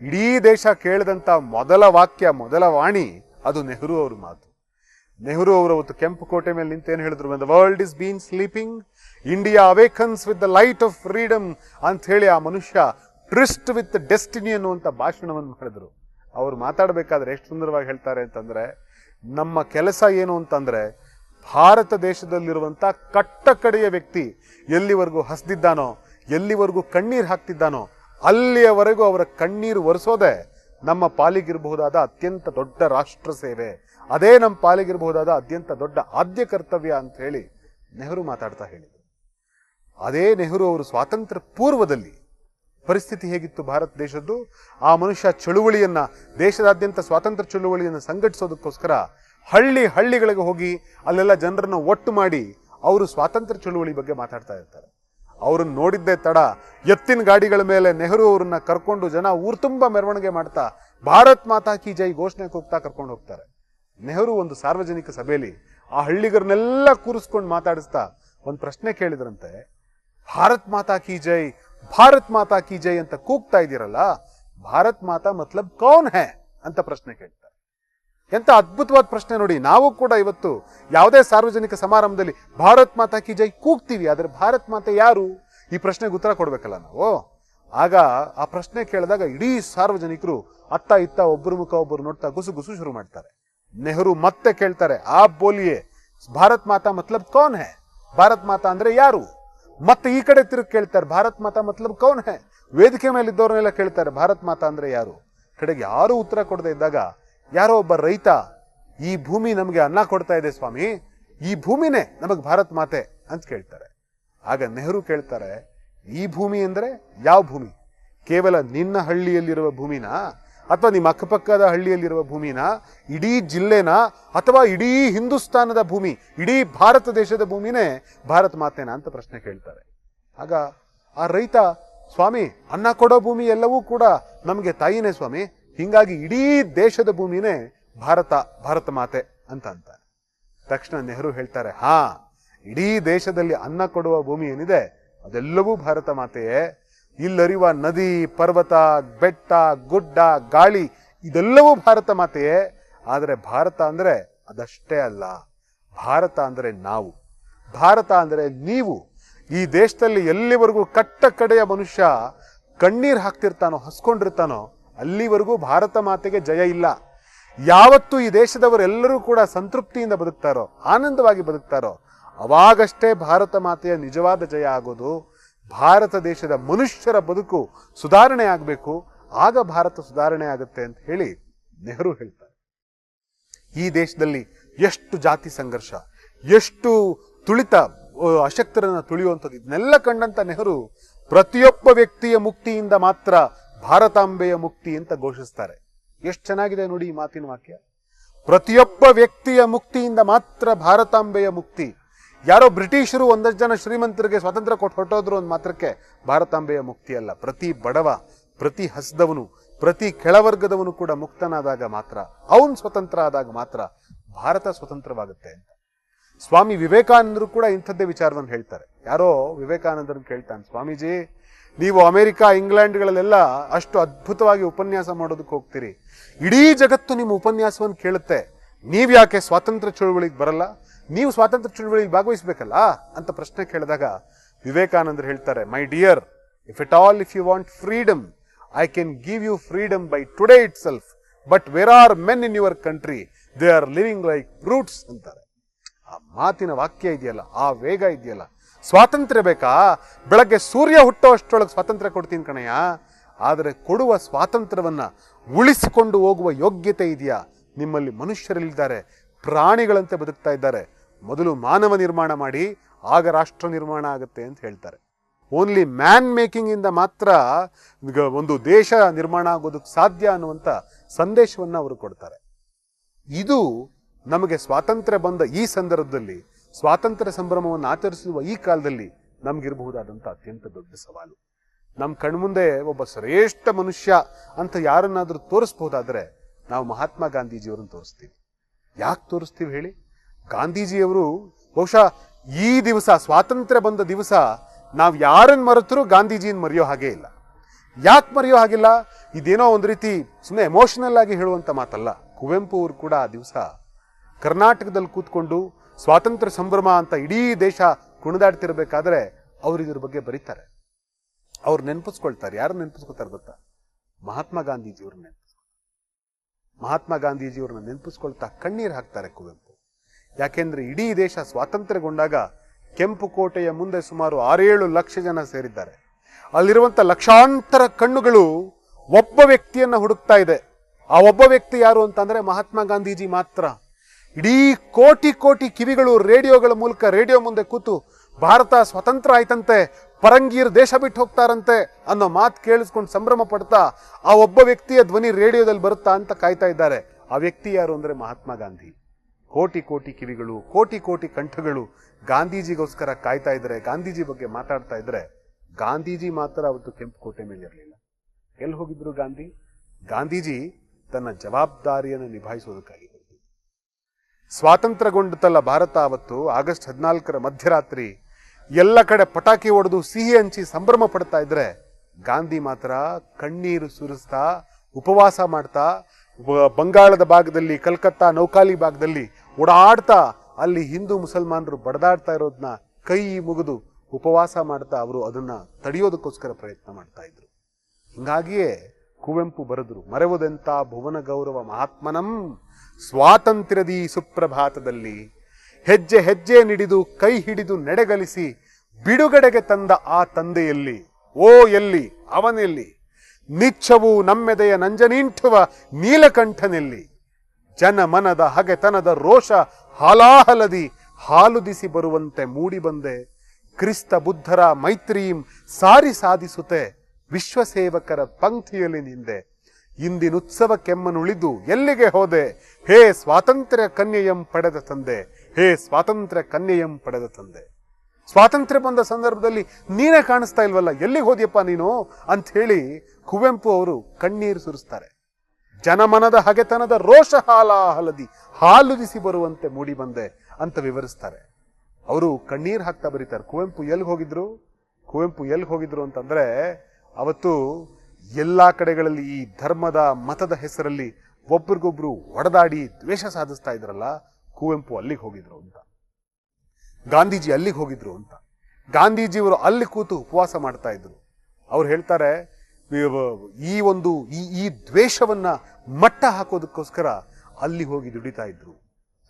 ಇಡೀ ದೇಶ ಕೇಳಿದಂಥ ಮೊದಲ ವಾಕ್ಯ, ಮೊದಲ ವಾಣಿ ಅದು ನೆಹರು ಅವ್ರ ಮಾತು. ನೆಹರು ಅವರು ಅವತ್ತು ಕೆಂಪು ಕೋಟೆ ಮೇಲೆ ನಿಂತೇನು ಹೇಳಿದ್ರು the world is been sleeping India awakens with the light of freedom ಅಂತ ಹೇಳಿ ಆ ಮನುಷ್ಯ ಟ್ರಿಸ್ಟ್ ವಿತ್ ಡೆಸ್ಟಿನಿ ಅನ್ನುವಂಥ ಭಾಷಣವನ್ನು ಮಾಡಿದ್ರು. ಅವರು ಮಾತಾಡಬೇಕಾದ್ರೆ ಎಷ್ಟು ಸುಂದರವಾಗಿ ಹೇಳ್ತಾರೆ ಅಂತಂದ್ರೆ, ನಮ್ಮ ಕೆಲಸ ಏನು ಅಂತಂದ್ರೆ ಭಾರತ ದೇಶದಲ್ಲಿರುವಂಥ ಕಟ್ಟ ಕಡೆಯ ವ್ಯಕ್ತಿ ಎಲ್ಲಿವರೆಗೂ ಹಸ್ದಿದ್ದಾನೋ, ಎಲ್ಲಿವರೆಗೂ ಕಣ್ಣೀರು ಹಾಕ್ತಿದ್ದಾನೋ, ಅಲ್ಲಿಯವರೆಗೂ ಅವರ ಕಣ್ಣೀರು ಒರೆಸೋದೆ ನಮ್ಮ ಪಾಲಿಗಿರಬಹುದಾದ ಅತ್ಯಂತ ದೊಡ್ಡ ರಾಷ್ಟ್ರ ಸೇವೆ. ಅದೇ ನಮ್ಮ ಪಾಲಿಗಿರಬಹುದಾದ ಅತ್ಯಂತ ದೊಡ್ಡ ಆದ್ಯ ಕರ್ತವ್ಯ ಅಂತ ಹೇಳಿ ನೆಹರು ಮಾತಾಡ್ತಾ ಹೇಳಿದರು. ಅದೇ ನೆಹರು ಅವರು ಸ್ವಾತಂತ್ರ್ಯ ಪೂರ್ವದಲ್ಲಿ ಪರಿಸ್ಥಿತಿ ಹೇಗಿತ್ತು ಭಾರತ ದೇಶದ್ದು? ಆ ಮನುಷ್ಯ ಚಳುವಳಿಯನ್ನ, ದೇಶದಾದ್ಯಂತ ಸ್ವಾತಂತ್ರ್ಯ ಚಳುವಳಿಯನ್ನು ಸಂಘಟಿಸೋದಕ್ಕೋಸ್ಕರ ಹಳ್ಳಿ ಹಳ್ಳಿಗಳಿಗೆ ಹೋಗಿ ಅಲ್ಲೆಲ್ಲ ಜನರನ್ನ ಒಟ್ಟು ಮಾಡಿ ಅವರು ಸ್ವಾತಂತ್ರ್ಯ ಚಳುವಳಿ ಬಗ್ಗೆ ಮಾತಾಡ್ತಾ ಇರ್ತಾರೆ. ಅವ್ರನ್ನ ನೋಡಿದ್ದೇ ತಡ, ಎತ್ತಿನ ಗಾಡಿಗಳ ಮೇಲೆ ನೆಹರು ಅವ್ರನ್ನ ಕರ್ಕೊಂಡು ಜನ ಊರು ತುಂಬಾ ಮೆರವಣಿಗೆ ಮಾಡ್ತಾ, ಭಾರತ್ ಮಾತಾ ಕಿ ಜೈ ಘೋಷಣೆ ಕೂಗ್ತಾ ಕರ್ಕೊಂಡು ಹೋಗ್ತಾರೆ. ನೆಹರು ಒಂದು ಸಾರ್ವಜನಿಕ ಸಭೆಯಲ್ಲಿ ಆ ಹಳ್ಳಿಗರನ್ನೆಲ್ಲ ಕೂರಿಸ್ಕೊಂಡು ಮಾತಾಡಿಸ್ತಾ ಒಂದು ಪ್ರಶ್ನೆ ಕೇಳಿದ್ರಂತೆ, ಭಾರತ್ ಮಾತಾ ಕಿ ಜೈ, ಭಾರತ್ ಮಾತಾ ಕಿ ಜೈ ಅಂತ ಕೂಗ್ತಾ ಇದ್ದೀರಲ್ಲ, ಭಾರತ್ ಮಾತಾ ಮತ್ಲಬ್ ಕೌನ್ ಹೇ ಅಂತ ಪ್ರಶ್ನೆ ಕೇಳ್ತಾರೆ. ಎಂತ ಅದ್ಭುತವಾದ ಪ್ರಶ್ನೆ ನೋಡಿ. ನಾವು ಕೂಡ ಇವತ್ತು ಯಾವುದೇ ಸಾರ್ವಜನಿಕ ಸಮಾರಂಭದಲ್ಲಿ ಭಾರತ್ ಮಾತಾ ಕಿ ಜೈ ಕೂಗ್ತೀವಿ. ಆದರೆ ಭಾರತ್ ಮಾತೆ ಯಾರು? ಈ ಪ್ರಶ್ನೆಗೆ ಉತ್ತರ ಕೊಡಬೇಕಲ್ಲ ನಾವು? ಆಗ ಆ ಪ್ರಶ್ನೆ ಕೇಳಿದಾಗ ಇಡೀ ಸಾರ್ವಜನಿಕರು ಅತ್ತ ಇತ್ತ ಒಬ್ಬರ ಮುಖ ಒಬ್ಬರು ನೋಡ್ತಾ ಗುಸು ಗುಸು ಶುರು ಮಾಡ್ತಾರೆ. ನೆಹರು ಮತ್ತೆ ಕೇಳ್ತಾರೆ, ಆ ಬೋಲಿಯೇ, ಭಾರತ್ ಮಾತಾ ಮತ್ಲಬ್ ಕೌನ್ ಹೇ? ಭಾರತ್ ಮಾತಾ ಅಂದ್ರೆ ಯಾರು? ಮತ್ತೆ ಈ ಕಡೆ ತಿರುಗಿ ಕೇಳ್ತಾರೆ, ಭಾರತ್ ಮಾತಾ ಮತ್ಲಬ್ ಕೌನ್ ಹೇ? ವೇದಿಕೆ ಮೇಲೆ ಇದ್ದವ್ರನ್ನೆಲ್ಲ ಕೇಳ್ತಾರೆ, ಭಾರತ್ ಮಾತಾ ಅಂದ್ರೆ ಯಾರು? ಕಡೆಗೆ ಯಾರು ಉತ್ತರ ಕೊಡದೆ ಇದ್ದಾಗ ಯಾರೋ ಒಬ್ಬ ರೈತ, ಈ ಭೂಮಿ ನಮಗೆ ಅನ್ನ ಕೊಡ್ತಾ ಇದೆ ಸ್ವಾಮಿ, ಈ ಭೂಮಿನೇ ನಮಗೆ ಭಾರತ್ ಮಾತೆ ಅಂತ ಕೇಳ್ತಾರೆ. ಆಗ ನೆಹರು ಕೇಳ್ತಾರೆ, ಈ ಭೂಮಿ ಅಂದ್ರೆ ಯಾವ ಭೂಮಿ? ಕೇವಲ ನಿನ್ನ ಹಳ್ಳಿಯಲ್ಲಿರುವ ಭೂಮಿನ? ಅಥವಾ ನಿಮ್ಮ ಅಕ್ಕಪಕ್ಕದ ಹಳ್ಳಿಯಲ್ಲಿರುವ ಭೂಮಿನ? ಇಡೀ ಜಿಲ್ಲೆನ? ಅಥವಾ ಇಡೀ ಹಿಂದೂಸ್ತಾನದ ಭೂಮಿ, ಇಡೀ ಭಾರತ ದೇಶದ ಭೂಮಿನೇ ಭಾರತ್ ಮಾತೆನಾ ಅಂತ ಪ್ರಶ್ನೆ ಕೇಳ್ತಾರೆ. ಆಗ ಆ ರೈತ, ಸ್ವಾಮಿ, ಅನ್ನ ಕೊಡೋ ಭೂಮಿ ಎಲ್ಲವೂ ಕೂಡ ನಮಗೆ ತಾಯಿನೇ ಸ್ವಾಮಿ ಹಿಂಗಾಗಿ ಇಡೀ ದೇಶದ ಭೂಮಿನೇ ಭಾರತ ಭಾರತ ಮಾತೆ ಅಂತ ಅಂತಾರೆ. ತಕ್ಷಣ ನೆಹರು ಹೇಳ್ತಾರೆ, ಹಾ, ಇಡೀ ದೇಶದಲ್ಲಿ ಅನ್ನ ಕೊಡುವ ಭೂಮಿ ಏನಿದೆ, ಅದೆಲ್ಲವೂ ಭಾರತ ಮಾತೆಯೇ. ಇಲ್ಲರಿವ ನದಿ, ಪರ್ವತ, ಬೆಟ್ಟ, ಗುಡ್ಡ, ಗಾಳಿ, ಇದೆಲ್ಲವೂ ಭಾರತ ಮಾತೆಯೇ. ಆದರೆ ಭಾರತ ಅಂದ್ರೆ ಅದಷ್ಟೇ ಅಲ್ಲ, ಭಾರತ ಅಂದ್ರೆ ನಾವು. ಭಾರತ ಅಂದ್ರೆ ನೀವು. ಈ ದೇಶದಲ್ಲಿ ಎಲ್ಲಿವರೆಗೂ ಕಟ್ಟ ಕಡೆಯ ಮನುಷ್ಯ ಕಣ್ಣೀರು ಹಾಕ್ತಿರ್ತಾನೋ, ಹಸ್ಕೊಂಡಿರ್ತಾನೋ ಅಲ್ಲಿವರೆಗೂ ಭಾರತ ಮಾತೆಗೆ ಜಯ ಇಲ್ಲ. ಯಾವತ್ತು ಈ ದೇಶದವರೆಲ್ಲರೂ ಕೂಡ ಸಂತೃಪ್ತಿಯಿಂದ ಬದುಕ್ತಾರೋ, ಆನಂದವಾಗಿ ಬದುಕ್ತಾರೋ, ಅವಾಗಷ್ಟೇ ಭಾರತ ಮಾತೆಯ ನಿಜವಾದ ಜಯ ಆಗೋದು, ಭಾರತ ದೇಶದ ಮನುಷ್ಯರ ಬದುಕು ಸುಧಾರಣೆ ಆಗಬೇಕು, ಆಗ ಭಾರತ ಸುಧಾರಣೆ ಆಗುತ್ತೆ ಅಂತ ಹೇಳಿ ನೆಹರು ಹೇಳ್ತಾರೆ. ಈ ದೇಶದಲ್ಲಿ ಎಷ್ಟು ಜಾತಿ ಸಂಘರ್ಷ, ಎಷ್ಟು ತುಳಿತ ಅಶಕ್ತರನ್ನು ತುಳಿಯುವಂಥದ್ದು, ಇದನ್ನೆಲ್ಲ ಕಂಡಂತ ನೆಹರು ಪ್ರತಿಯೊಬ್ಬ ವ್ಯಕ್ತಿಯ ಮುಕ್ತಿಯಿಂದ ಮಾತ್ರ ಭಾರತಾಂಬೆಯ ಮುಕ್ತಿ ಅಂತ ಘೋಷಿಸ್ತಾರೆ. ಎಷ್ಟು ಚೆನ್ನಾಗಿದೆ ನೋಡಿ ಈ ಮಾತಿನ ವಾಕ್ಯ. ಪ್ರತಿಯೊಬ್ಬ ವ್ಯಕ್ತಿಯ ಮುಕ್ತಿಯಿಂದ ಮಾತ್ರ ಭಾರತಾಂಬೆಯ ಮುಕ್ತಿ. ಯಾರೋ ಬ್ರಿಟಿಷರು ಒಂದಷ್ಟು ಜನ ಶ್ರೀಮಂತರಿಗೆ ಸ್ವಾತಂತ್ರ್ಯ ಕೊಟ್ಟು ಹೊರಟೋದ್ರು ಒಂದು ಮಾತ್ರಕ್ಕೆ ಭಾರತಾಂಬೆಯ ಮುಕ್ತಿ ಅಲ್ಲ. ಪ್ರತಿ ಬಡವ, ಪ್ರತಿ ಹಸ್ದವನು, ಪ್ರತಿ ಕೆಳವರ್ಗದವನು ಕೂಡ ಮುಕ್ತನಾದಾಗ ಮಾತ್ರ, ಅವನು ಸ್ವತಂತ್ರ ಆದಾಗ ಮಾತ್ರ ಭಾರತ ಸ್ವತಂತ್ರವಾಗುತ್ತೆ ಅಂತ. ಸ್ವಾಮಿ ವಿವೇಕಾನಂದರು ಕೂಡ ಇಂಥದ್ದೇ ವಿಚಾರವನ್ನು ಹೇಳ್ತಾರೆ. ಯಾರೋ ವಿವೇಕಾನಂದರನ್ನು ಕೇಳ್ತಾನೆ, ಸ್ವಾಮೀಜಿ ನೀವು ಅಮೆರಿಕ, ಇಂಗ್ಲೆಂಡ್ಗಳಲ್ಲೆಲ್ಲ ಅಷ್ಟು ಅದ್ಭುತವಾಗಿ ಉಪನ್ಯಾಸ ಮಾಡೋದಕ್ಕೆ ಹೋಗ್ತೀರಿ. ಇಡೀ ಜಗತ್ತು ನಿಮ್ಮ ಉಪನ್ಯಾಸವನ್ನು ಕೇಳುತ್ತೆ. ನೀವು ಯಾಕೆ ಸ್ವಾತಂತ್ರ್ಯ ಚಳುವಳಿಗೆ ಬರಲ್ಲ? ನೀವು ಸ್ವಾತಂತ್ರ್ಯ ಚಳುವಳಿಗೆ ಭಾಗವಹಿಸಬೇಕಲ್ಲ? ಅಂತ ಪ್ರಶ್ನೆ ಕೇಳಿದಾಗ ವಿವೇಕಾನಂದರು ಹೇಳ್ತಾರೆ my dear if it all if you want freedom I can give you freedom by today itself but where are men in your country they are living like roots ಅಂತಾರೆ. ಆ ಮಾತಿನ ವಾಕ್ಯ ಇದೆಯಲ್ಲ, ಆ ವೇಗ ಇದೆಯಲ್ಲ. ಸ್ವಾತಂತ್ರ್ಯ ಬೇಕಾ? ಬೆಳಗ್ಗೆ ಸೂರ್ಯ ಹುಟ್ಟುವಷ್ಟರೊಳಗೆ ಸ್ವಾತಂತ್ರ್ಯ ಕೊಡ್ತೀನಿ ಕಣಯ್ಯ. ಆದರೆ ಕೊಡುವ ಸ್ವಾತಂತ್ರ್ಯವನ್ನು ಉಳಿಸಿಕೊಂಡು ಹೋಗುವ ಯೋಗ್ಯತೆ ಇದೆಯಾ? ನಿಮ್ಮಲ್ಲಿ ಮನುಷ್ಯರಲ್ಲಿದ್ದಾರೆ, ಪ್ರಾಣಿಗಳಂತೆ ಬದುಕ್ತಾ ಇದ್ದಾರೆ. ಮೊದಲು ಮಾನವ ನಿರ್ಮಾಣ ಮಾಡಿ, ಆಗ ರಾಷ್ಟ್ರ ನಿರ್ಮಾಣ ಆಗುತ್ತೆ ಅಂತ ಹೇಳ್ತಾರೆ. ಓನ್ಲಿ ಮ್ಯಾನ್ ಮೇಕಿಂಗ್ ಇಂದ ಮಾತ್ರ ಒಂದು ದೇಶ ನಿರ್ಮಾಣ ಆಗೋದಕ್ಕೆ ಸಾಧ್ಯ ಅನ್ನುವಂಥ ಸಂದೇಶವನ್ನು ಅವರು ಕೊಡ್ತಾರೆ. ಇದು ನಮಗೆ ಸ್ವಾತಂತ್ರ್ಯ ಬಂದ ಈ ಸಂದರ್ಭದಲ್ಲಿ ಸ್ವಾತಂತ್ರ್ಯ ಸಂಭ್ರಮವನ್ನು ಆಚರಿಸುವ ಈ ಕಾಲದಲ್ಲಿ ನಮಗಿರಬಹುದಾದಂಥ ಅತ್ಯಂತ ದೊಡ್ಡ ಸವಾಲು. ನಮ್ಮ ಕಣ್ಮುಂದೆ ಒಬ್ಬ ಶ್ರೇಷ್ಠ ಮನುಷ್ಯ ಅಂತ ಯಾರನ್ನಾದರೂ ತೋರಿಸ್ಬಹುದಾದ್ರೆ ನಾವು ಮಹಾತ್ಮ ಗಾಂಧೀಜಿಯವರನ್ನು ತೋರಿಸ್ತೀವಿ. ಯಾಕೆ ತೋರಿಸ್ತೀವಿ ಹೇಳಿ? ಗಾಂಧೀಜಿಯವರು ಬಹುಶಃ ಈ ದಿವಸ ಸ್ವಾತಂತ್ರ್ಯ ಬಂದ ದಿವಸ ನಾವು ಯಾರನ್ನ ಮರೆತರೂ ಗಾಂಧೀಜಿಯನ್ನು ಮರೆಯೋ ಹಾಗೆ ಇಲ್ಲ. ಯಾಕೆ ಮರೆಯೋ ಹಾಗಿಲ್ಲ? ಇದೇನೋ ಒಂದು ರೀತಿ ಸುಮ್ಮನೆ ಎಮೋಷನಲ್ ಆಗಿ ಹೇಳುವಂತ ಮಾತಲ್ಲ. ಕುವೆಂಪು ಅವರು ಕೂಡ ಆ ದಿವಸ ಕರ್ನಾಟಕದಲ್ಲಿ ಕೂತ್ಕೊಂಡು ಸ್ವಾತಂತ್ರ್ಯ ಸಂಭ್ರಮ ಅಂತ ಇಡೀ ದೇಶ ಕುಣಿದಾಡ್ತಿರ್ಬೇಕಾದ್ರೆ ಅವ್ರು ಇದ್ರ ಬಗ್ಗೆ ಬರೀತಾರೆ. ಅವ್ರು ನೆನಪಿಸ್ಕೊಳ್ತಾರೆ. ಯಾರು ನೆನಪಿಸ್ಕೊತಾರೆ ಗೊತ್ತಾ? ಮಹಾತ್ಮ ಗಾಂಧೀಜಿಯವ್ರನ್ನ ನೆನಪಿಸ್ಕೊಳ್ತಾರೆ. ಮಹಾತ್ಮ ಗಾಂಧೀಜಿಯವ್ರನ್ನ ನೆನಪಿಸ್ಕೊಳ್ತಾ ಕಣ್ಣೀರು ಹಾಕ್ತಾರೆ ಕುವೆಂಪು. ಯಾಕೆಂದ್ರೆ ಇಡೀ ದೇಶ ಸ್ವಾತಂತ್ರ್ಯಗೊಂಡಾಗ ಕೆಂಪು ಕೋಟೆಯ ಮುಂದೆ ಸುಮಾರು ಆರೇಳು ಲಕ್ಷ ಜನ ಸೇರಿದ್ದಾರೆ. ಅಲ್ಲಿರುವಂತ ಲಕ್ಷಾಂತರ ಕಣ್ಣುಗಳು ಒಬ್ಬ ವ್ಯಕ್ತಿಯನ್ನ ಹುಡುಕ್ತಾ ಇದೆ. ಆ ಒಬ್ಬ ವ್ಯಕ್ತಿ ಯಾರು ಅಂತಂದ್ರೆ ಮಹಾತ್ಮ ಗಾಂಧೀಜಿ ಮಾತ್ರ. ಇಡೀ ಕೋಟಿ ಕೋಟಿ ಕಿವಿಗಳು ರೇಡಿಯೋಗಳ ಮೂಲಕ ರೇಡಿಯೋ ಮುಂದೆ ಕೂತು ಭಾರತ ಸ್ವತಂತ್ರ ಆಯ್ತಂತೆ, ಪರಂಗೀರ್ ದೇಶ ಬಿಟ್ಟು ಹೋಗ್ತಾರಂತೆ ಅನ್ನೋ ಮಾತು ಕೇಳಿಸ್ಕೊಂಡು ಸಂಭ್ರಮ ಪಡ್ತಾ ಆ ಒಬ್ಬ ವ್ಯಕ್ತಿಯ ಧ್ವನಿ ರೇಡಿಯೋದಲ್ಲಿ ಬರುತ್ತಾ ಅಂತ ಕಾಯ್ತಾ ಇದ್ದಾರೆ. ಆ ವ್ಯಕ್ತಿ ಯಾರು ಅಂದರೆ ಮಹಾತ್ಮ ಗಾಂಧಿ. ಕೋಟಿ ಕೋಟಿ ಕಿವಿಗಳು, ಕೋಟಿ ಕೋಟಿ ಕಂಠಗಳು ಗಾಂಧೀಜಿಗೋಸ್ಕರ ಕಾಯ್ತಾ ಇದ್ರೆ, ಗಾಂಧೀಜಿ ಬಗ್ಗೆ ಮಾತಾಡ್ತಾ ಇದ್ರೆ ಗಾಂಧೀಜಿ ಮಾತ್ರ ಅವತ್ತು ಕೆಂಪು ಕೋಟೆ ಮೇಲೆ ಇರಲಿಲ್ಲ ಎಲ್ಲಿ ಹೋಗಿದ್ರು ಗಾಂಧಿ? ಗಾಂಧೀಜಿ ತನ್ನ ಜವಾಬ್ದಾರಿಯನ್ನು ನಿಭಾಯಿಸೋದಕ್ಕಾಗಿ ಸ್ವಾತಂತ್ರ್ಯಗೊಂಡಿತಲ್ಲ ಭಾರತ ಅವತ್ತು ಆಗಸ್ಟ್ ಹದಿನಾಲ್ಕರ ಮಧ್ಯರಾತ್ರಿ, ಎಲ್ಲ ಕಡೆ ಪಟಾಕಿ ಹೊಡೆದು ಸಿಹಿ ಹಂಚಿ ಸಂಭ್ರಮ ಪಡ್ತಾ ಇದ್ರೆ, ಗಾಂಧಿ ಮಾತ್ರ ಕಣ್ಣೀರು ಸುರಿಸ್ತಾ, ಉಪವಾಸ ಮಾಡ್ತಾ ಬಂಗಾಳದ ಭಾಗದಲ್ಲಿ, ಕಲ್ಕತ್ತಾ ನೌಕಾಲಿ ಭಾಗದಲ್ಲಿ ಓಡಾಡ್ತಾ, ಅಲ್ಲಿ ಹಿಂದೂ ಮುಸಲ್ಮಾನರು ಬಡದಾಡ್ತಾ ಇರೋದನ್ನ ಕೈ ಮುಗಿದು ಉಪವಾಸ ಮಾಡ್ತಾ ಅವರು ಅದನ್ನ ತಡೆಯೋದಕ್ಕೋಸ್ಕರ ಪ್ರಯತ್ನ ಮಾಡ್ತಾ ಇದ್ರು. ಹಿಂಗಾಗಿಯೇ ಕುವೆಂಪು ಬರೆದ್ರು, ಮರೆವುದೆಂತ ಭುವನ ಗೌರವ ಮಹಾತ್ಮನಂ ಸ್ವಾತಂತ್ರ್ಯದಿ ಸುಪ್ರಭಾತದಲ್ಲಿ ಹೆಜ್ಜೆ ಹೆಜ್ಜೆ ನಿಡಿದು ಕೈ ಹಿಡಿದು ನೆಡೆಗಲಿಸಿ ಬಿಡುಗಡೆಗೆ ತಂದ ಆ ತಂದೆಯಲ್ಲಿ, ಓ ಎಲ್ಲಿ, ಅವನೆಲ್ಲಿ? ನಿಚ್ಚವು ನಮ್ಮೆದೆಯ ನಂಜನೀಂಠುವ ನೀಲಕಂಠನೆಲ್ಲಿ? ಜನ ಮನದ ಹಗೆತನದ ರೋಷ ಹಾಲಾಹಲದಿ ಹಾಲುದಿಸಿ ಬರುವಂತೆ ಮೂಡಿಬಂದೆ ಕ್ರಿಸ್ತ ಬುದ್ಧರ ಮೈತ್ರೀಂ ಸಾರಿ ಸಾಧಿಸುತ್ತೆ ವಿಶ್ವಸೇವಕರ ಪಂಕ್ತಿಯಲ್ಲಿ ನಿಂದೆ. ಇಂದಿನುತ್ಸವ ಕೆಮ್ಮನುಳಿದು ಎಲ್ಲಿಗೆ ಹೋದೆ? ಹೇ ಸ್ವಾತಂತ್ರ್ಯ ಕನ್ಯೆಯಂ ಪಡೆದ ತಂದೆ. ಹೇ ಸ್ವಾತಂತ್ರ್ಯ ಕನ್ಯೆಯಂ ಪಡೆದ ತಂದೆ. ಸ್ವಾತಂತ್ರ್ಯ ಬಂದ ಸಂದರ್ಭದಲ್ಲಿ ನೀನೇ ಕಾಣಿಸ್ತಾ ಇಲ್ವಲ್ಲ? ಎಲ್ಲಿಗೆ ಹೋದ್ಯಪ್ಪ ನೀನು? ಅಂತ ಹೇಳಿ ಕುವೆಂಪು ಅವರು ಕಣ್ಣೀರು ಸುರಿಸ್ತಾರೆ. ಜನಮನದ ಹಗೆತನದ ರೋಷ ಹಾಲಾಹಲದಿ ಹಾಲುದಿಸಿ ಬರುವಂತೆ ಮೂಡಿ ಬಂದೆ ಅಂತ ವಿವರಿಸ್ತಾರೆ. ಅವರು ಕಣ್ಣೀರು ಹಾಕ್ತಾ ಬರೀತಾರೆ. ಕುವೆಂಪು ಎಲ್ಲಿಗೆ ಹೋಗಿದ್ರು? ಕುವೆಂಪು ಎಲ್ಲಿಗೆ ಹೋಗಿದ್ರು ಅಂತಂದ್ರೆ ಅವತ್ತು ಎಲ್ಲಾ ಕಡೆಗಳಲ್ಲಿ ಈ ಧರ್ಮದ ಮತದ ಹೆಸರಲ್ಲಿ ಒಬ್ರಿಗೊಬ್ರು ಒಡೆದಾಡಿ ದ್ವೇಷ ಸಾಧಿಸ್ತಾ ಇದ್ರಲ್ಲ, ಕುವೆಂಪು ಅಲ್ಲಿಗೆ ಹೋಗಿದ್ರು ಅಂತ. ಗಾಂಧೀಜಿ ಅಲ್ಲಿಗೆ ಹೋಗಿದ್ರು ಅಂತ. ಗಾಂಧೀಜಿಯವರು ಅಲ್ಲಿ ಕೂತು ಉಪವಾಸ ಮಾಡ್ತಾ ಇದ್ರು. ಅವ್ರು ಹೇಳ್ತಾರೆ ಈ ಒಂದು, ಈ ಈ ದ್ವೇಷವನ್ನ ಮಟ್ಟ ಹಾಕೋದಕ್ಕೋಸ್ಕರ ಅಲ್ಲಿ ಹೋಗಿ ದುಡಿತಾ ಇದ್ರು.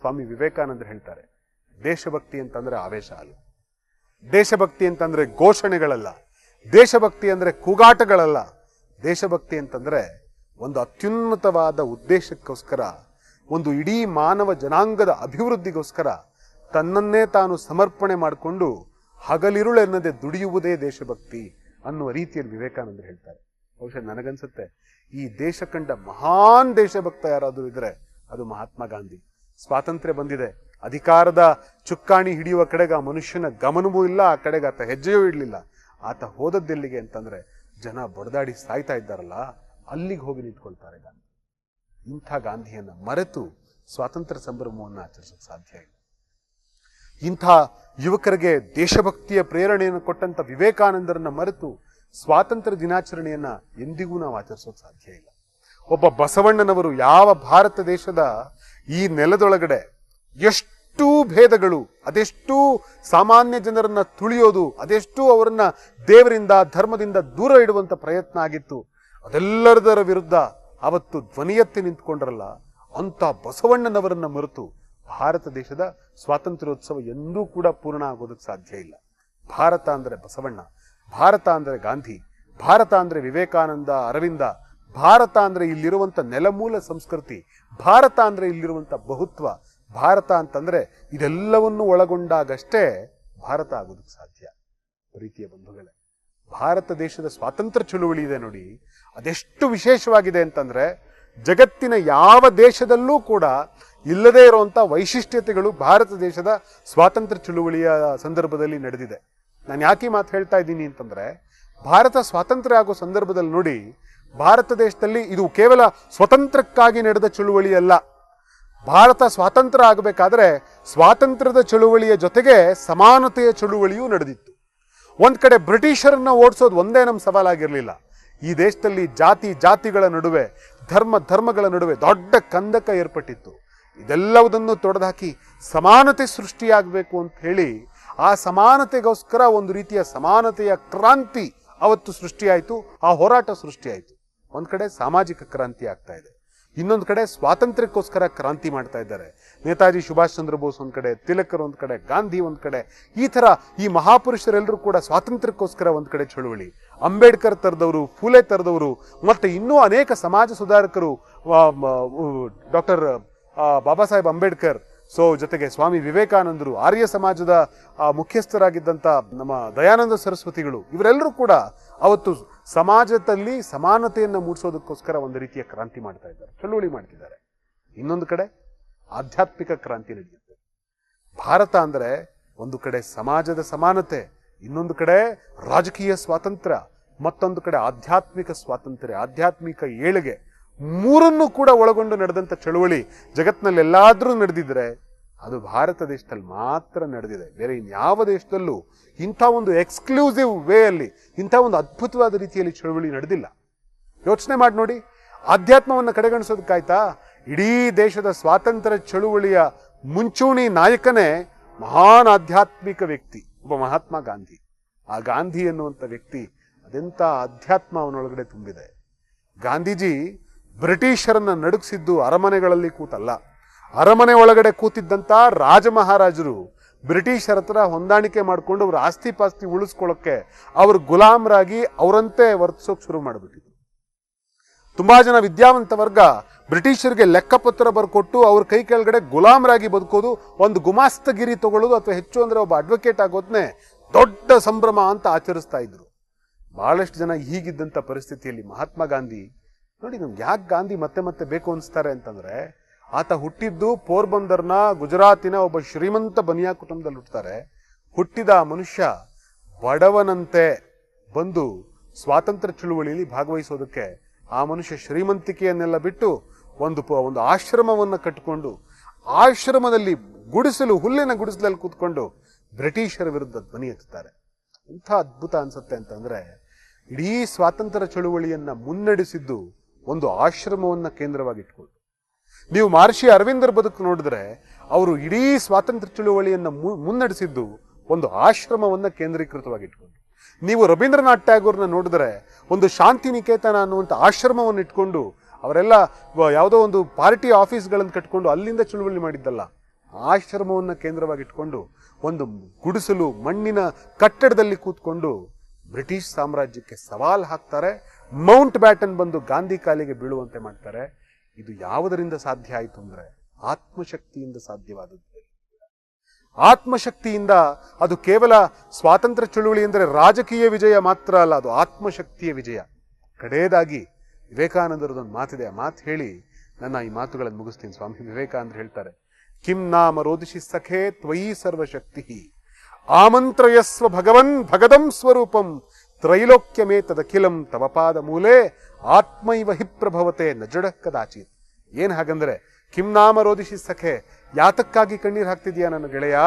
ಸ್ವಾಮಿ ವಿವೇಕಾನಂದರು ಹೇಳ್ತಾರೆ, ದೇಶಭಕ್ತಿ ಅಂತಂದ್ರೆ ಆವೇಶ ಅಲ್ಲ. ದೇಶಭಕ್ತಿ ಅಂತಂದ್ರೆ ಘೋಷಣೆಗಳಲ್ಲ. ದೇಶಭಕ್ತಿ ಅಂದ್ರೆ ಕೂಗಾಟಗಳಲ್ಲ. ದೇಶಭಕ್ತಿ ಅಂತಂದ್ರೆ ಒಂದು ಅತ್ಯುನ್ನತವಾದ ಉದ್ದೇಶಕ್ಕೋಸ್ಕರ, ಒಂದು ಇಡೀ ಮಾನವ ಜನಾಂಗದ ಅಭಿವೃದ್ಧಿಗೋಸ್ಕರ ತನ್ನನ್ನೇ ತಾನು ಸಮರ್ಪಣೆ ಮಾಡಿಕೊಂಡು ಹಗಲಿರುಳೆನ್ನದೆ ದುಡಿಯುವುದೇ ದೇಶಭಕ್ತಿ ಅನ್ನುವ ರೀತಿಯಲ್ಲಿ ವಿವೇಕಾನಂದರು ಹೇಳ್ತಾರೆ. ಬಹುಶಃ ನನಗನ್ಸುತ್ತೆ, ಈ ದೇಶ ಕಂಡ ಮಹಾನ್ ದೇಶಭಕ್ತ ಯಾರಾದರೂ ಇದ್ರೆ ಅದು ಮಹಾತ್ಮ ಗಾಂಧಿ. ಸ್ವಾತಂತ್ರ್ಯ ಬಂದಿದೆ, ಅಧಿಕಾರದ ಚುಕ್ಕಾಣಿ ಹಿಡಿಯುವ ಕಡೆಗೆ ಆ ಮನುಷ್ಯನ ಗಮನವೂ ಇಲ್ಲ, ಆ ಕಡೆಗೆ ಆತ ಹೆಜ್ಜೆಯೂ ಇಡಲಿಲ್ಲ. ಆತ ಹೋದದ್ದೆಲ್ಲಿಗೆ ಅಂತಂದ್ರೆ ಜನ ಬಡದಾಡಿ ಸಾಯ್ತಾ ಇದ್ದಾರಲ್ಲ, ಅಲ್ಲಿಗೆ ಹೋಗಿ ನಿಂತ್ಕೊಳ್ತಾರೆ ಗಾಂಧಿ. ಇಂಥ ಗಾಂಧಿಯನ್ನ ಮರೆತು ಸ್ವಾತಂತ್ರ್ಯ ಸಂಭ್ರಮವನ್ನು ಆಚರಿಸೋಕೆ ಸಾಧ್ಯ ಇಲ್ಲ. ಇಂಥ ಯುವಕರಿಗೆ ದೇಶಭಕ್ತಿಯ ಪ್ರೇರಣೆಯನ್ನು ಕೊಟ್ಟಂತ ವಿವೇಕಾನಂದರನ್ನ ಮರೆತು ಸ್ವಾತಂತ್ರ್ಯ ದಿನಾಚರಣೆಯನ್ನ ಎಂದಿಗೂ ನಾವು ಆಚರಿಸೋಕೆ ಸಾಧ್ಯ ಇಲ್ಲ. ಒಬ್ಬ ಬಸವಣ್ಣನವರು ಯಾವ ಭಾರತ ದೇಶದ ಈ ನೆಲದೊಳಗಡೆ ಎಷ್ಟು ಭೇದಗಳು, ಅದೆಷ್ಟು ಸಾಮಾನ್ಯ ಜನರನ್ನ ತುಳಿಯೋದು, ಅದೆಷ್ಟು ಅವರನ್ನ ದೇವರಿಂದ, ಧರ್ಮದಿಂದ ದೂರ ಇಡುವಂತ ಪ್ರಯತ್ನ ಆಗಿತ್ತು. ಅದೆಲ್ಲರದರ ವಿರುದ್ಧ ಅವತ್ತು ಧ್ವನಿಯತ್ತಿ ನಿಂತ್ಕೊಂಡ್ರಲ್ಲ ಅಂತ ಬಸವಣ್ಣನವರನ್ನ ಮರೆತು ಭಾರತ ದೇಶದ ಸ್ವಾತಂತ್ರ್ಯೋತ್ಸವ ಎಂದೂ ಕೂಡ ಪೂರ್ಣ ಆಗೋದಕ್ಕೆ ಸಾಧ್ಯ ಇಲ್ಲ. ಭಾರತ ಅಂದ್ರೆ ಬಸವಣ್ಣ, ಭಾರತ ಅಂದ್ರೆ ಗಾಂಧಿ, ಭಾರತ ಅಂದ್ರೆ ವಿವೇಕಾನಂದ, ಅರವಿಂದ, ಭಾರತ ಅಂದ್ರೆ ಇಲ್ಲಿರುವಂತ ನೆಲಮೂಲ ಸಂಸ್ಕೃತಿ, ಭಾರತ ಅಂದ್ರೆ ಇಲ್ಲಿರುವಂತ ಬಹುತ್ವ ಭಾರತ ಅಂತಂದ್ರೆ ಇದೆಲ್ಲವನ್ನು ಒಳಗೊಂಡಾಗಷ್ಟೇ ಭಾರತ ಆಗೋದಕ್ಕೆ ಸಾಧ್ಯ. ಪ್ರೀತಿಯ ಬಂಧುಗಳೇ, ಭಾರತ ದೇಶದ ಸ್ವಾತಂತ್ರ್ಯ ಚಳುವಳಿ ಇದೆ ನೋಡಿ, ಅದೆಷ್ಟು ವಿಶೇಷವಾಗಿದೆ ಅಂತಂದ್ರೆ ಜಗತ್ತಿನ ಯಾವ ದೇಶದಲ್ಲೂ ಕೂಡ ಇಲ್ಲದೇ ಇರುವಂತ ವೈಶಿಷ್ಟ್ಯತೆಗಳು ಭಾರತ ದೇಶದ ಸ್ವಾತಂತ್ರ್ಯ ಚಳುವಳಿಯ ಸಂದರ್ಭದಲ್ಲಿ ನಡೆದಿದೆ. ನಾನು ಯಾಕೆ ಮಾತು ಹೇಳ್ತಾ ಇದ್ದೀನಿ ಅಂತಂದ್ರೆ, ಭಾರತ ಸ್ವಾತಂತ್ರ್ಯ ಆಗೋ ಸಂದರ್ಭದಲ್ಲಿ ನೋಡಿ, ಭಾರತ ದೇಶದಲ್ಲಿ ಇದು ಕೇವಲ ಸ್ವತಂತ್ರಕ್ಕಾಗಿ ನಡೆದ ಚಳುವಳಿ ಅಲ್ಲ ಭಾರತ ಸ್ವಾತಂತ್ರ್ಯ ಆಗಬೇಕಾದ್ರೆ ಸ್ವಾತಂತ್ರ್ಯದ ಚಳುವಳಿಯ ಜೊತೆಗೆ ಸಮಾನತೆಯ ಚಳುವಳಿಯೂ ನಡೆದಿತ್ತು. ಒಂದು ಕಡೆ ಬ್ರಿಟಿಷರನ್ನ ಓಡಿಸೋದು ಒಂದೇ ನಮ್ಮ ಸವಾಲಾಗಿರಲಿಲ್ಲ. ಈ ದೇಶದಲ್ಲಿ ಜಾತಿ, ಜಾತಿಗಳ ನಡುವೆ, ಧರ್ಮ, ಧರ್ಮಗಳ ನಡುವೆ ದೊಡ್ಡ ಕಂದಕ ಏರ್ಪಟ್ಟಿತ್ತು. ಇದೆಲ್ಲವುದನ್ನು ತೊಡೆದಾಕಿ ಸಮಾನತೆ ಸೃಷ್ಟಿಯಾಗಬೇಕು ಅಂತ ಹೇಳಿ ಆ ಸಮಾನತೆಗೋಸ್ಕರ ಒಂದು ರೀತಿಯ ಸಮಾನತೆಯ ಕ್ರಾಂತಿ ಅವತ್ತು ಸೃಷ್ಟಿಯಾಯಿತು, ಆ ಹೋರಾಟ ಸೃಷ್ಟಿಯಾಯಿತು. ಒಂದು ಕಡೆ ಸಾಮಾಜಿಕ ಕ್ರಾಂತಿ ಆಗ್ತಾ ಇದೆ. ಇನ್ನೊಂದು ಕಡೆ ಸ್ವಾತಂತ್ರ್ಯಕ್ಕೋಸ್ಕರ ಕ್ರಾಂತಿ ಮಾಡ್ತಾ ಇದ್ದಾರೆ. ನೇತಾಜಿ ಸುಭಾಷ್ ಚಂದ್ರ ಬೋಸ್ ಒಂದು ಕಡೆ, ತಿಲಕರ್ ಒಂದು ಕಡೆ, ಗಾಂಧಿ ಒಂದು ಕಡೆ, ಈ ಥರ ಈ ಮಹಾಪುರುಷರೆಲ್ಲರೂ ಕೂಡ ಸ್ವಾತಂತ್ರ್ಯಕ್ಕೋಸ್ಕರ ಒಂದು ಕಡೆ ಚಳುವಳಿ. ಅಂಬೇಡ್ಕರ್ ತರದವರು, ಫೂಲೆ ತರದವರು, ಮತ್ತು ಇನ್ನೂ ಅನೇಕ ಸಮಾಜ ಸುಧಾರಕರು ಡಾಕ್ಟರ್ ಬಾಬಾ ಸಾಹೇಬ್ ಅಂಬೇಡ್ಕರ್ ಸೊ ಜೊತೆಗೆ ಸ್ವಾಮಿ ವಿವೇಕಾನಂದರು ಆರ್ಯ ಸಮಾಜದ ಮುಖ್ಯಸ್ಥರಾಗಿದ್ದಂಥ ನಮ್ಮ ದಯಾನಂದ ಸರಸ್ವತಿಗಳು, ಇವರೆಲ್ಲರೂ ಕೂಡ ಅವತ್ತು ಸಮಾಜದಲ್ಲಿ ಸಮಾನತೆಯನ್ನು ಮೂಡಿಸೋದಕ್ಕೋಸ್ಕರ ಒಂದು ರೀತಿಯ ಕ್ರಾಂತಿ ಮಾಡ್ತಾ ಇದ್ದಾರೆ, ಚಳುವಳಿ ಮಾಡ್ತಿದ್ದಾರೆ. ಇನ್ನೊಂದು ಕಡೆ ಆಧ್ಯಾತ್ಮಿಕ ಕ್ರಾಂತಿ ನಡೆಯುತ್ತೆ. ಭಾರತ ಅಂದರೆ ಒಂದು ಕಡೆ ಸಮಾಜದ ಸಮಾನತೆ, ಇನ್ನೊಂದು ಕಡೆ ರಾಜಕೀಯ ಸ್ವಾತಂತ್ರ್ಯ, ಮತ್ತೊಂದು ಕಡೆ ಆಧ್ಯಾತ್ಮಿಕ ಸ್ವಾತಂತ್ರ್ಯ, ಆಧ್ಯಾತ್ಮಿಕ ಏಳಿಗೆ. ಮೂರನ್ನು ಕೂಡ ಒಳಗೊಂಡು ನಡೆದಂತ ಚಳುವಳಿ ಜಗತ್ನಲ್ಲಿ ಎಲ್ಲಾದ್ರೂ ನಡೆದಿದ್ರೆ ಅದು ಭಾರತ ದೇಶದಲ್ಲಿ ಮಾತ್ರ ನಡೆದಿದೆ. ಬೇರೆ ಇನ್ಯಾವ ದೇಶದಲ್ಲೂ ಇಂಥ ಒಂದು ಎಕ್ಸ್ಕ್ಲೂಸಿವ್ ವೇ ಅಲ್ಲಿ ಇಂಥ ಒಂದು ಅದ್ಭುತವಾದ ರೀತಿಯಲ್ಲಿ ಚಳುವಳಿ ನಡೆದಿಲ್ಲ. ಯೋಚನೆ ಮಾಡಿ ನೋಡಿ, ಆಧ್ಯಾತ್ಮವನ್ನು ಕಡೆಗಣಿಸೋದಕ್ಕಾಯ್ತಾ? ಇಡೀ ದೇಶದ ಸ್ವಾತಂತ್ರ್ಯ ಚಳುವಳಿಯ ಮುಂಚೂಣಿ ನಾಯಕನೇ ಮಹಾನ್ ಆಧ್ಯಾತ್ಮಿಕ ವ್ಯಕ್ತಿ, ಒಬ್ಬ ಮಹಾತ್ಮ ಗಾಂಧಿ. ಆ ಗಾಂಧಿ ಎನ್ನುವಂಥ ವ್ಯಕ್ತಿ ಅದೆಂಥ ಅಧ್ಯಾತ್ಮ ಅವನೊಳಗಡೆ ತುಂಬಿದೆ. ಗಾಂಧೀಜಿ ಬ್ರಿಟಿಷರನ್ನ ನಡುಗಿಸಿದ್ದು ಅರಮನೆಗಳಲ್ಲಿ ಕೂತಲ್ಲ. ಅರಮನೆ ಒಳಗಡೆ ಕೂತಿದ್ದಂತ ರಾಜ ಮಹಾರಾಜರು ಬ್ರಿಟಿಷರ ಹತ್ರ ಹೊಂದಾಣಿಕೆ ಮಾಡಿಕೊಂಡು ಅವ್ರ ಆಸ್ತಿ ಪಾಸ್ತಿ ಉಳಿಸ್ಕೊಳ್ಳೋಕೆ ಅವ್ರ ಗುಲಾಮರಾಗಿ ಅವರಂತೆ ವರ್ತಿಸೋಕೆ ಶುರು ಮಾಡಿಬಿಟ್ಟಿದ್ರು. ತುಂಬಾ ಜನ ವಿದ್ಯಾವಂತ ವರ್ಗ ಬ್ರಿಟಿಷರಿಗೆ ಲೆಕ್ಕಪತ್ರ ಬರ್ಕೊಟ್ಟು ಅವ್ರ ಕೈ ಕೆಳಗಡೆ ಗುಲಾಮರಾಗಿ ಬದುಕೋದು, ಒಂದು ಗುಮಾಸ್ತಗಿರಿ ತಗೊಳ್ಳೋದು ಅಥವಾ ಹೆಚ್ಚು ಅಂದ್ರೆ ಒಬ್ಬ ಅಡ್ವೊಕೇಟ್ ಆಗೋದ್ನೇ ದೊಡ್ಡ ಸಂಭ್ರಮ ಅಂತ ಆಚರಿಸ್ತಾ ಇದ್ರು. ಬಹಳಷ್ಟು ಜನ ಹೀಗಿದ್ದಂಥ ಪರಿಸ್ಥಿತಿಯಲ್ಲಿ ಮಹಾತ್ಮ ಗಾಂಧಿ ನೋಡಿ, ನಮ್ಗೆ ಯಾಕೆ ಗಾಂಧಿ ಮತ್ತೆ ಮತ್ತೆ ಬೇಕು ಅನಿಸ್ತಾರೆ ಅಂತಂದ್ರೆ, ಆತ ಹುಟ್ಟಿದ್ದು ಪೋರ್ಬಂದರ್ನ ಗುಜರಾತಿನ ಒಬ್ಬ ಶ್ರೀಮಂತ ಬನಿಯಾ ಕುಟುಂಬದಲ್ಲಿ ಹುಟ್ಟುತ್ತಾರೆ ಹುಟ್ಟಿದ ಆ ಮನುಷ್ಯ ಬಡವನಂತೆ ಬಂದು ಸ್ವಾತಂತ್ರ್ಯ ಚಳುವಳಿಯಲ್ಲಿ ಭಾಗವಹಿಸೋದಕ್ಕೆ ಆ ಮನುಷ್ಯ ಶ್ರೀಮಂತಿಕೆಯನ್ನೆಲ್ಲ ಬಿಟ್ಟು ಒಂದು ಒಂದು ಆಶ್ರಮವನ್ನು ಕಟ್ಟಿಕೊಂಡು, ಆಶ್ರಮದಲ್ಲಿ ಗುಡಿಸಲು, ಹುಲ್ಲಿನ ಗುಡಿಸಲಲ್ಲಿ ಕೂತ್ಕೊಂಡು ಬ್ರಿಟಿಷರ ವಿರುದ್ಧ ಧ್ವನಿ ಎತ್ತುತ್ತಾರೆ. ಇಂಥ ಅದ್ಭುತ ಅನ್ಸುತ್ತೆ ಅಂತಂದ್ರೆ, ಇಡೀ ಸ್ವಾತಂತ್ರ್ಯ ಚಳುವಳಿಯನ್ನ ಮುನ್ನಡೆಸಿದ್ದು ಒಂದು ಆಶ್ರಮವನ್ನು ಕೇಂದ್ರವಾಗಿಟ್ಕೊಂಡು ನೀವು ಮಹರ್ಷಿ ಅರವಿಂದರ ಬದುಕು ನೋಡಿದ್ರೆ ಅವರು ಇಡೀ ಸ್ವಾತಂತ್ರ್ಯ ಚಳುವಳಿಯನ್ನು ಮುನ್ನಡೆಸಿದ್ದು ಒಂದು ಆಶ್ರಮವನ್ನು ಕೇಂದ್ರೀಕೃತವಾಗಿಟ್ಕೊಂಡು ನೀವು ರವೀಂದ್ರನಾಥ್ ಟ್ಯಾಗೋರ್ನ ನೋಡಿದ್ರೆ ಒಂದು ಶಾಂತಿ ನಿಕೇತನ ಅನ್ನುವಂಥ ಆಶ್ರಮವನ್ನು ಇಟ್ಕೊಂಡು ಅವರೆಲ್ಲ ಯಾವುದೋ ಒಂದು ಪಾರ್ಟಿ ಆಫೀಸ್ಗಳನ್ನು ಕಟ್ಕೊಂಡು ಅಲ್ಲಿಂದ ಚಳುವಳಿ ಮಾಡಿದ್ದಲ್ಲ. ಆಶ್ರಮವನ್ನು ಕೇಂದ್ರವಾಗಿಟ್ಕೊಂಡು ಒಂದು ಗುಡಿಸಲು ಮಣ್ಣಿನ ಕಟ್ಟಡದಲ್ಲಿ ಕೂತ್ಕೊಂಡು ಬ್ರಿಟಿಷ್ ಸಾಮ್ರಾಜ್ಯಕ್ಕೆ ಸವಾಲು ಹಾಕ್ತಾರೆ ಮೌಂಟ್ ಬ್ಯಾಟನ್ ಬಂದು ಗಾಂಧಿ ಕಾಲಿಗೆ ಬೀಳುವಂತೆ ಮಾಡ್ತಾರೆ. ಇದು ಯಾವುದರಿಂದ ಸಾಧ್ಯ ಆಯಿತು ಅಂದ್ರೆ ಆತ್ಮಶಕ್ತಿಯಿಂದ ಸಾಧ್ಯವಾದದ್ದು. ಆತ್ಮಶಕ್ತಿಯಿಂದ ಅದು ಕೇವಲ ಸ್ವಾತಂತ್ರ್ಯ ಚಳುವಳಿ ಅಂದರೆ ರಾಜಕೀಯ ವಿಜಯ ಮಾತ್ರ ಅಲ್ಲ, ಅದು ಆತ್ಮಶಕ್ತಿಯ ವಿಜಯ. ಕಡೆಯದಾಗಿ ವಿವೇಕಾನಂದರದೊಂದು ಮಾತಿದೆ, ಆ ಮಾತು ಹೇಳಿ ನನ್ನ ಈ ಮಾತುಗಳನ್ನು ಮುಗಿಸ್ತೀನಿ. ಸ್ವಾಮಿ ವಿವೇಕಾನಂದರು ಹೇಳ್ತಾರೆ, ಕಿಂ ನಾಮ ರೋದಿಷಿ ಸಖೇ ತ್ವಯಿ ಸರ್ವಶಕ್ತಿ ಆಮಂತ್ರಯಸ್ವ ಭಗವನ್ ಭಗದಂ ಸ್ವರೂಪಂ ತದಖಿಲಂ ತವ ಪಾದ ಮೂಲೆ, ಆತ್ಮೈವ ಹಿಪ್ರಭವತೆ ನಜಡ ಕದಾಚಿತ್. ಏನ್ ಹಾಗಂದ್ರೆ, ಕಿಂ ನಾಮ ರೋದಿಷಿ ಸಖೆ, ಯಾತಕ್ಕಾಗಿ ಕಣ್ಣೀರು ಹಾಕ್ತಿದ್ಯಾ ನನ್ನ ಗೆಳೆಯ?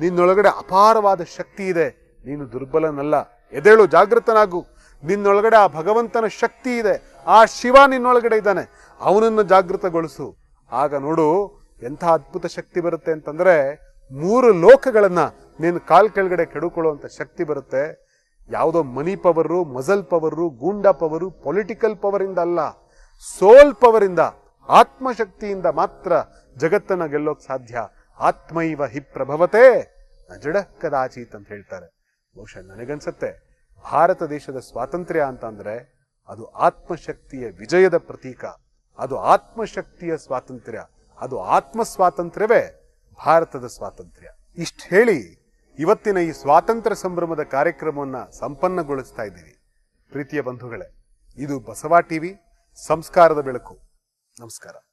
ನಿನ್ನೊಳಗಡೆ ಅಪಾರವಾದ ಶಕ್ತಿ ಇದೆ. ನೀನು ದುರ್ಬಲನಲ್ಲ. ಎದೇಳು ಜಾಗೃತನಾಗು ನಿನ್ನೊಳಗಡೆ ಆ ಭಗವಂತನ ಶಕ್ತಿ ಇದೆ. ಆ ಶಿವ ನಿನ್ನೊಳಗಡೆ ಇದ್ದಾನೆ. ಅವನನ್ನು ಜಾಗೃತಗೊಳಿಸು. ಆಗ ನೋಡು, ಎಂಥ ಅದ್ಭುತ ಶಕ್ತಿ ಬರುತ್ತೆ ಅಂತಂದ್ರೆ, ಮೂರು ಲೋಕಗಳನ್ನ ನೀನು ಕಾಲ್ ಕೆಳಗಡೆ ಕೆಡುಕೊಳ್ಳುವಂತ ಶಕ್ತಿ ಬರುತ್ತೆ. ಯಾವುದೋ money power muscle power goonda power political power ಇಂದ ಅಲ್ಲ ಸೋಲ್ ಪವರ್ ಇಂದ, ಆತ್ಮಶಕ್ತಿಯಿಂದ ಮಾತ್ರ ಜಗತ್ತನ್ನ ಗೆಲ್ಲೋಕ್ ಸಾಧ್ಯ. ಆತ್ಮೈವ ಹಿ ಪ್ರಭವತೆ. ನಜಡ ಕದಾಚೀತ್ ಅಂತ ಹೇಳ್ತಾರೆ. ಬಹುಶಃ ನನಗನ್ಸತ್ತೆ, ಭಾರತ ದೇಶದ ಸ್ವಾತಂತ್ರ್ಯ ಅಂತ ಅಂದ್ರೆ ಅದು ಆತ್ಮಶಕ್ತಿಯ ವಿಜಯದ ಪ್ರತೀಕ. ಅದು ಆತ್ಮಶಕ್ತಿಯ ಸ್ವಾತಂತ್ರ್ಯ. ಅದು ಆತ್ಮ ಸ್ವಾತಂತ್ರ್ಯವೇ ಭಾರತದ ಸ್ವಾತಂತ್ರ್ಯ. ಇಷ್ಟು ಹೇಳಿ. ಇವತ್ತಿನ ಈ ಸ್ವಾತಂತ್ರ್ಯ ಸಂಭ್ರಮದ ಕಾರ್ಯಕ್ರಮವನ್ನ ಸಂಪನ್ನಗೊಳಿಸ್ತಾ ಇದ್ದೀವಿ. ಪ್ರೀತಿಯ ಬಂಧುಗಳೇ, ಇದು ಬಸವ ಟಿವಿ, ಸಂಸ್ಕಾರದ ಬೆಳಕು. ನಮಸ್ಕಾರ.